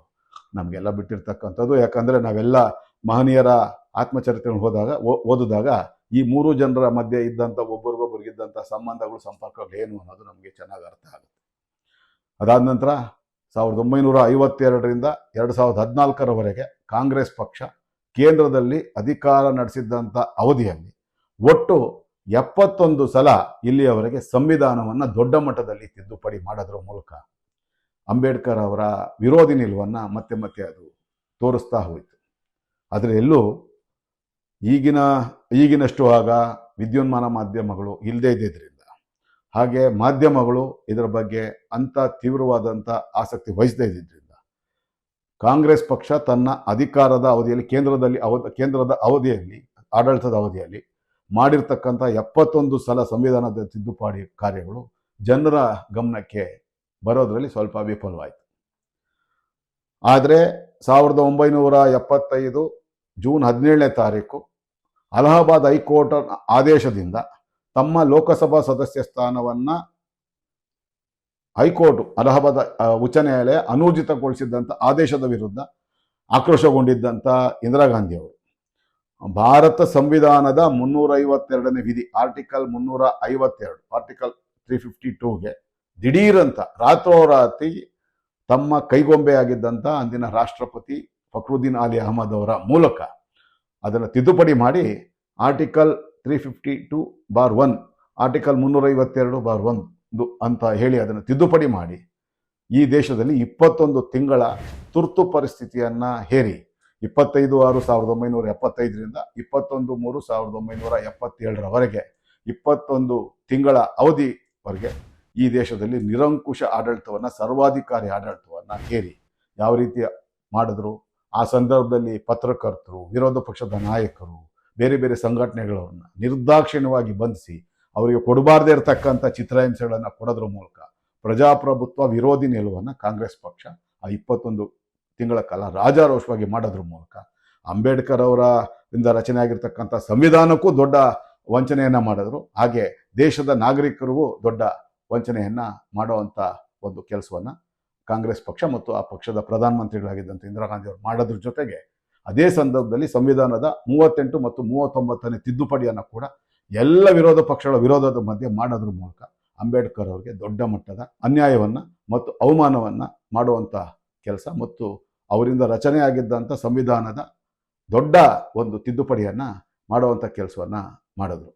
A: ನಮಗೆಲ್ಲ ಬಿಟ್ಟಿರ್ತಕ್ಕಂಥದ್ದು. ಯಾಕಂದರೆ ನಾವೆಲ್ಲ ಮಹನೀಯರ ಆತ್ಮಚರಿತ್ರೆಯನ್ನು ಹೋದಾಗ ಓದಿದಾಗ ಈ ಮೂರು ಜನರ ಮಧ್ಯೆ ಇದ್ದಂಥ ಒಬ್ಬರಿಗೊಬ್ಬರಿಗಿದ್ದಂಥ ಸಂಬಂಧಗಳು ಸಂಪರ್ಕಗಳು ಏನು ಅನ್ನೋದು ನಮಗೆ ಚೆನ್ನಾಗಿ ಅರ್ಥ ಆಗುತ್ತೆ. ಅದಾದ ನಂತರ ಸಾವಿರದ ಒಂಬೈನೂರ ಐವತ್ತೆರಡರಿಂದ ಎರಡು ಸಾವಿರದ ಹದಿನಾಲ್ಕರವರೆಗೆ ಕಾಂಗ್ರೆಸ್ ಪಕ್ಷ ಕೇಂದ್ರದಲ್ಲಿ ಅಧಿಕಾರ ನಡೆಸಿದ್ದಂಥ ಅವಧಿಯಲ್ಲಿ ಒಟ್ಟು ಎಪ್ಪತ್ತೊಂದು ಸಲ ಇಲ್ಲಿಯವರೆಗೆ ಸಂವಿಧಾನವನ್ನು ದೊಡ್ಡ ಮಟ್ಟದಲ್ಲಿ ತಿದ್ದುಪಡಿ ಮಾಡೋದ್ರ ಮೂಲಕ ಅಂಬೇಡ್ಕರ್ ಅವರ ವಿರೋಧಿ ನಿಲುವನ್ನು ಮತ್ತೆ ಮತ್ತೆ ಅದು ತೋರಿಸ್ತಾ ಹೋಯಿತು. ಅದರಲ್ಲೂ ಈಗಿನ, ಈಗಿನಷ್ಟು ಆಗ ವಿದ್ಯುನ್ಮಾನ ಮಾಧ್ಯಮಗಳು ಇಲ್ಲದೇ ಇದ್ದಿದ್ದರಿಂದ ಹಾಗೆ ಮಾಧ್ಯಮಗಳು ಇದರ ಬಗ್ಗೆ ಅಂಥ ತೀವ್ರವಾದಂಥ ಆಸಕ್ತಿ ವಹಿಸದೇ ಇದ್ದಿದ್ದರಿಂದ ಕಾಂಗ್ರೆಸ್ ಪಕ್ಷ ತನ್ನ ಅಧಿಕಾರದ ಅವಧಿಯಲ್ಲಿ, ಕೇಂದ್ರದಲ್ಲಿ ಅವ ಕೇಂದ್ರದ ಅವಧಿಯಲ್ಲಿ, ಆಡಳಿತದ ಅವಧಿಯಲ್ಲಿ ಮಾಡಿರ್ತಕ್ಕಂಥ ಎಪ್ಪತ್ತೊಂದು ಸಲ ಸಂವಿಧಾನದ ತಿದ್ದುಪಡಿ ಕಾರ್ಯಗಳು ಜನರ ಗಮನಕ್ಕೆ ಬರೋದರಲ್ಲಿ ಸ್ವಲ್ಪ ವಿಫಲವಾಯಿತು. ಆದರೆ ಸಾವಿರದ ಒಂಬೈನೂರ ಎಪ್ಪತ್ತೈದು ಜೂನ್ ಹದಿನೇಳನೇ ತಾರೀಕು ಅಲಹಾಬಾದ್ ಹೈಕೋರ್ಟ್ ಆದೇಶದಿಂದ ತಮ್ಮ ಲೋಕಸಭಾ ಸದಸ್ಯ ಸ್ಥಾನವನ್ನು ಹೈಕೋರ್ಟ್, ಅಲಹಾಬಾದ್ ಉಚ್ಚ ನ್ಯಾಯಾಲಯ ಅನೂರ್ಜಿತಗೊಳಿಸಿದ್ದಂಥ ಆದೇಶದ ವಿರುದ್ಧ ಆಕ್ರೋಶಗೊಂಡಿದ್ದಂಥ ಇಂದಿರಾ ಗಾಂಧಿ ಅವರು. ಭಾರತ ಸಂವಿಧಾನದ ಮುನ್ನೂರ ಐವತ್ತೆರಡನೇ ವಿಧಿ ಆರ್ಟಿಕಲ್ ಮುನ್ನೂರ ಐವತ್ತೆರಡು ಆರ್ಟಿಕಲ್ ತ್ರೀ ಫಿಫ್ಟಿ ಟೂಗೆ ದಿಢೀರಂತ ರಾತ್ರೋರಾತ್ರಿ ತಮ್ಮ ಕೈಗೊಂಬೆಯಾಗಿದ್ದಂಥ ಅಂದಿನ ರಾಷ್ಟ್ರಪತಿ ಫಕ್ರುದ್ದೀನ್ ಅಲಿ ಅಹಮದ್ ಅವರ ಮೂಲಕ ಅದನ್ನು ತಿದ್ದುಪಡಿ ಮಾಡಿ article three fifty two bar one, article ಮುನ್ನೂರೈವತ್ತೆರಡು bar ಒಂದು ಅಂತ ಹೇಳಿ ಅದನ್ನು ತಿದ್ದುಪಡಿ ಮಾಡಿ. ಈ ದೇಶದಲ್ಲಿ ಇಪ್ಪತ್ತೊಂದು ತಿಂಗಳ ತುರ್ತು ಪರಿಸ್ಥಿತಿಯನ್ನು ಹೇರಿ, ಇಪ್ಪತ್ತೈದು ಆರು ಸಾವಿರದ ಒಂಬೈನೂರ ಎಪ್ಪತ್ತೈದರಿಂದ ಇಪ್ಪತ್ತೊಂದು ಮೂರು ಸಾವಿರದ ಒಂಬೈನೂರ ಎಪ್ಪತ್ತೇಳರವರೆಗೆ, ಇಪ್ಪತ್ತೊಂದು ತಿಂಗಳ ಅವಧಿವರೆಗೆ ಈ ದೇಶದಲ್ಲಿ ನಿರಂಕುಶ ಆಡಳಿತವನ್ನು, ಸರ್ವಾಧಿಕಾರಿ ಆಡಳಿತವನ್ನು ಹೇರಿ. ಯಾವ ರೀತಿ ಮಾಡಿದ್ರು? ಆ ಸಂದರ್ಭದಲ್ಲಿ ಪತ್ರಕರ್ತರು, ವಿರೋಧ ಪಕ್ಷದ ನಾಯಕರು, ಬೇರೆ ಬೇರೆ ಸಂಘಟನೆಗಳನ್ನ ನಿರ್ದಾಕ್ಷಿಣ್ಯವಾಗಿ ಬಂಧಿಸಿ ಅವರಿಗೆ ಕೊಡಬಾರ್ದೇ ಇರತಕ್ಕಂಥ ಚಿತ್ರಹಿಂಸೆಗಳನ್ನು ಕೊಡೋದ್ರ ಮೂಲಕ ಪ್ರಜಾಪ್ರಭುತ್ವ ವಿರೋಧಿ ನಿಲುವನ್ನು ಕಾಂಗ್ರೆಸ್ ಪಕ್ಷ ಆ ಇಪ್ಪತ್ತೊಂದು ತಿಂಗಳ ಕಾಲ ರಾಜಾರೋಷವಾಗಿ ಮಾಡೋದ್ರ ಮೂಲಕ ಅಂಬೇಡ್ಕರ್ ಅವರ ಇಂದ ರಚನೆ ಆಗಿರ್ತಕ್ಕಂಥ ಸಂವಿಧಾನಕ್ಕೂ ದೊಡ್ಡ ವಂಚನೆಯನ್ನು ಮಾಡಿದ್ರು. ಹಾಗೆ ದೇಶದ ನಾಗರಿಕರಿಗೂ ದೊಡ್ಡ ವಂಚನೆಯನ್ನು ಮಾಡುವಂಥ ಒಂದು ಕೆಲಸವನ್ನು ಕಾಂಗ್ರೆಸ್ ಪಕ್ಷ ಮತ್ತು ಆ ಪಕ್ಷದ ಪ್ರಧಾನಮಂತ್ರಿಗಳಾಗಿದ್ದಂಥ ಇಂದಿರಾ ಗಾಂಧಿ ಅವರು ಮಾಡೋದ್ರ ಜೊತೆಗೆ ಅದೇ ಸಂದರ್ಭದಲ್ಲಿ ಸಂವಿಧಾನದ ಮೂವತ್ತೆಂಟು ಮತ್ತು ಮೂವತ್ತೊಂಬತ್ತನೇ ತಿದ್ದುಪಡಿಯನ್ನು ಕೂಡ ಎಲ್ಲ ವಿರೋಧ ಪಕ್ಷಗಳ ವಿರೋಧದ ಮಧ್ಯೆ ಮಾಡೋದ್ರ ಮೂಲಕ ಅಂಬೇಡ್ಕರ್ ಅವರಿಗೆ ದೊಡ್ಡ ಮಟ್ಟದ ಅನ್ಯಾಯವನ್ನು ಮತ್ತು ಅವಮಾನವನ್ನು ಮಾಡುವಂಥ ಕೆಲಸ ಮತ್ತು ಅವರಿಂದ ರಚನೆಯಾಗಿದ್ದಂಥ ಸಂವಿಧಾನದ ದೊಡ್ಡ ಒಂದು ತಿದ್ದುಪಡಿಯನ್ನು ಮಾಡುವಂಥ ಕೆಲಸವನ್ನು ಮಾಡಿದ್ರು.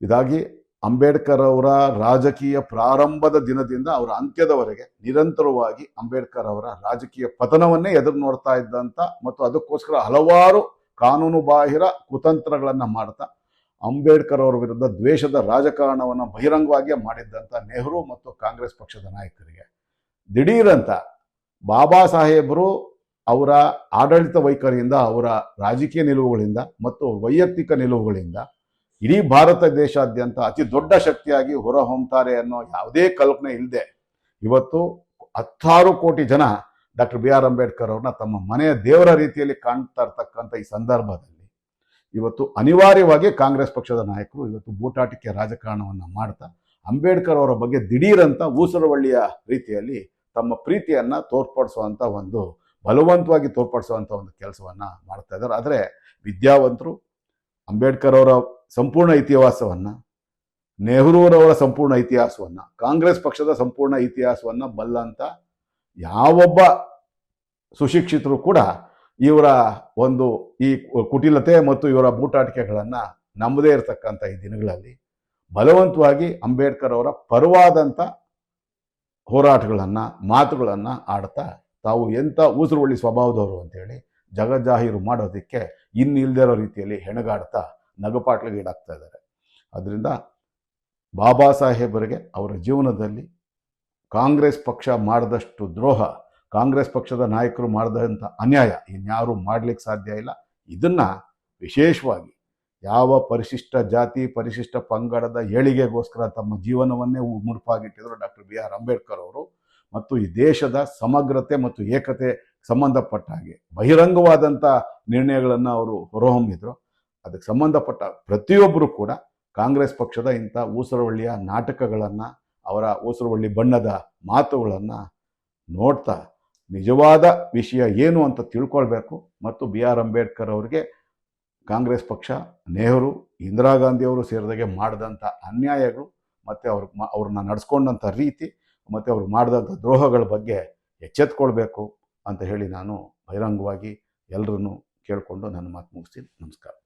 A: ಇದಾಗಿ ಅಂಬೇಡ್ಕರ್ ಅವರ ರಾಜಕೀಯ ಪ್ರಾರಂಭದ ದಿನದಿಂದ ಅವರ ಅಂತ್ಯದವರೆಗೆ ನಿರಂತರವಾಗಿ ಅಂಬೇಡ್ಕರ್ ಅವರ ರಾಜಕೀಯ ಪತನವನ್ನೇ ಎದುರು ನೋಡ್ತಾ ಇದ್ದಂಥ ಮತ್ತು ಅದಕ್ಕೋಸ್ಕರ ಹಲವಾರು ಕಾನೂನು ಬಾಹಿರ ಕುತಂತ್ರಗಳನ್ನು ಮಾಡ್ತಾ ಅಂಬೇಡ್ಕರ್ ಅವರ ವಿರುದ್ಧ ದ್ವೇಷದ ರಾಜಕಾರಣವನ್ನು ಬಹಿರಂಗವಾಗಿಯೇ ಮಾಡಿದ್ದಂಥ ನೆಹರು ಮತ್ತು ಕಾಂಗ್ರೆಸ್ ಪಕ್ಷದ ನಾಯಕರಿಗೆ. ದಿಢೀರಂತ ಬಾಬಾ ಸಾಹೇಬರು ಅವರ ಆಡಳಿತ ವೈಖರಿಯಿಂದ ಅವರ ರಾಜಕೀಯ ನಿಲುವುಗಳಿಂದ ಮತ್ತು ವೈಯಕ್ತಿಕ ನಿಲುವುಗಳಿಂದ ಇಡೀ ಭಾರತ ದೇಶಾದ್ಯಂತ ಅತಿ ದೊಡ್ಡ ಶಕ್ತಿಯಾಗಿ ಹೊರಹೊಮ್ತಾರೆ ಅನ್ನೋ ಯಾವುದೇ ಕಲ್ಪನೆ ಇಲ್ಲದೆ ಇವತ್ತು ಹತ್ತಾರು ಕೋಟಿ ಜನ ಡಾಕ್ಟರ್ ಬಿ ಆರ್ ಅಂಬೇಡ್ಕರ್ ಅವ್ರನ್ನ ತಮ್ಮ ಮನೆಯ ದೇವರ ರೀತಿಯಲ್ಲಿ ಕಾಣ್ತಾ ಇರ್ತಕ್ಕಂಥ ಈ ಸಂದರ್ಭದಲ್ಲಿ ಇವತ್ತು ಅನಿವಾರ್ಯವಾಗಿ ಕಾಂಗ್ರೆಸ್ ಪಕ್ಷದ ನಾಯಕರು ಇವತ್ತು ಬೂಟಾಟಿಕೆ ರಾಜಕಾರಣವನ್ನು ಮಾಡ್ತಾ ಅಂಬೇಡ್ಕರ್ ಅವರ ಬಗ್ಗೆ ದಿಢೀರಂತ ಊಸರವಳ್ಳಿಯ ರೀತಿಯಲ್ಲಿ ತಮ್ಮ ಪ್ರೀತಿಯನ್ನ ತೋರ್ಪಡಿಸುವಂಥ ಒಂದು, ಬಲವಂತವಾಗಿ ತೋರ್ಪಡಿಸುವಂಥ ಒಂದು ಕೆಲಸವನ್ನ ಮಾಡ್ತಾ ಇದ್ದಾರೆ. ಆದರೆ ವಿದ್ಯಾವಂತರು ಅಂಬೇಡ್ಕರ್ ಅವರ ಸಂಪೂರ್ಣ ಇತಿಹಾಸವನ್ನ, ನೆಹರೂರವರ ಸಂಪೂರ್ಣ ಇತಿಹಾಸವನ್ನ, ಕಾಂಗ್ರೆಸ್ ಪಕ್ಷದ ಸಂಪೂರ್ಣ ಇತಿಹಾಸವನ್ನ ಬಲ್ಲಂಥ ಯಾವೊಬ್ಬ ಸುಶಿಕ್ಷಿತರು ಕೂಡ ಇವರ ಒಂದು ಈ ಕುಟಿಲತೆ ಮತ್ತು ಇವರ ಬೂಟಾಟಿಕೆಗಳನ್ನು ನಂಬದೇ ಇರತಕ್ಕಂಥ ಈ ದಿನಗಳಲ್ಲಿ ಬಲವಂತವಾಗಿ ಅಂಬೇಡ್ಕರ್ ಅವರ ಪರವಾದಂಥ ಹೋರಾಟಗಳನ್ನು, ಮಾತುಗಳನ್ನು ಆಡ್ತಾ ತಾವು ಎಂಥ ಉಸಿರುವಳ್ಳಿ ಸ್ವಭಾವದವರು ಅಂತೇಳಿ ಜಗಜಾಹೀರು ಮಾಡೋದಕ್ಕೆ ಇನ್ನಿಲ್ಲದೇ ಇರೋ ರೀತಿಯಲ್ಲಿ ಹೆಣಗಾಡ್ತಾ ನಗಪಾಟ್ಲಿಗೆ ಈಡಾಗ್ತಾ ಇದ್ದಾರೆ. ಅದರಿಂದ ಬಾಬಾ ಸಾಹೇಬರಿಗೆ ಅವರ ಜೀವನದಲ್ಲಿ ಕಾಂಗ್ರೆಸ್ ಪಕ್ಷ ಮಾಡಿದಷ್ಟು ದ್ರೋಹ, ಕಾಂಗ್ರೆಸ್ ಪಕ್ಷದ ನಾಯಕರು ಮಾಡಿದಂಥ ಅನ್ಯಾಯ ಇನ್ಯಾರೂ ಮಾಡ್ಲಿಕ್ಕೆ ಸಾಧ್ಯ ಇಲ್ಲ. ಇದನ್ನ ವಿಶೇಷವಾಗಿ ಯಾವ ಪರಿಶಿಷ್ಟ ಜಾತಿ, ಪರಿಶಿಷ್ಟ ಪಂಗಡದ ಏಳಿಗೆಗೋಸ್ಕರ ತಮ್ಮ ಜೀವನವನ್ನೇ ಮುಡುಪಾಗಿಟ್ಟಿದ್ರು ಡಾಕ್ಟರ್ ಬಿ ಆರ್ ಅಂಬೇಡ್ಕರ್ ಅವರು. ಮತ್ತು ಈ ದೇಶದ ಸಮಗ್ರತೆ ಮತ್ತು ಏಕತೆ ಸಂಬಂಧಪಟ್ಟ ಹಾಗೆ ಬಹಿರಂಗವಾದಂಥ ನಿರ್ಣಯಗಳನ್ನು ಅವರು ಹೊರಹೊಮ್ಮಿದ್ರು. ಅದಕ್ಕೆ ಸಂಬಂಧಪಟ್ಟ ಪ್ರತಿಯೊಬ್ಬರು ಕೂಡ ಕಾಂಗ್ರೆಸ್ ಪಕ್ಷದ ಇಂಥ ಊಸರವಳ್ಳಿಯ ನಾಟಕಗಳನ್ನು, ಅವರ ಊಸರವಳ್ಳಿ ಬಣ್ಣದ ಮಾತುಗಳನ್ನು ನೋಡ್ತಾ ನಿಜವಾದ ವಿಷಯ ಏನು ಅಂತ ತಿಳ್ಕೊಳ್ಬೇಕು. ಮತ್ತು ಬಿ ಆರ್ ಅಂಬೇಡ್ಕರ್ ಅವರಿಗೆ ಕಾಂಗ್ರೆಸ್ ಪಕ್ಷ, ನೆಹರು, ಇಂದಿರಾ ಗಾಂಧಿಯವರು ಸೇರಿದಾಗೆ ಮಾಡಿದಂಥ ಅನ್ಯಾಯಗಳು, ಮತ್ತು ಅವ್ರ ಅವ್ರನ್ನ ನಡೆಸ್ಕೊಂಡಂಥ ರೀತಿ, ಮತ್ತು ಅವ್ರು ಮಾಡಿದಂಥ ದ್ರೋಹಗಳ ಬಗ್ಗೆ ಎಚ್ಚೆತ್ಕೊಳ್ಬೇಕು ಅಂತ ಹೇಳಿ ನಾನು ಬಹಿರಂಗವಾಗಿ ಎಲ್ಲರನ್ನು ಕೇಳಿಕೊಂಡು ನನ್ನ ಮಾತು ಮುಗಿಸ್ತೀನಿ. ನಮಸ್ಕಾರ.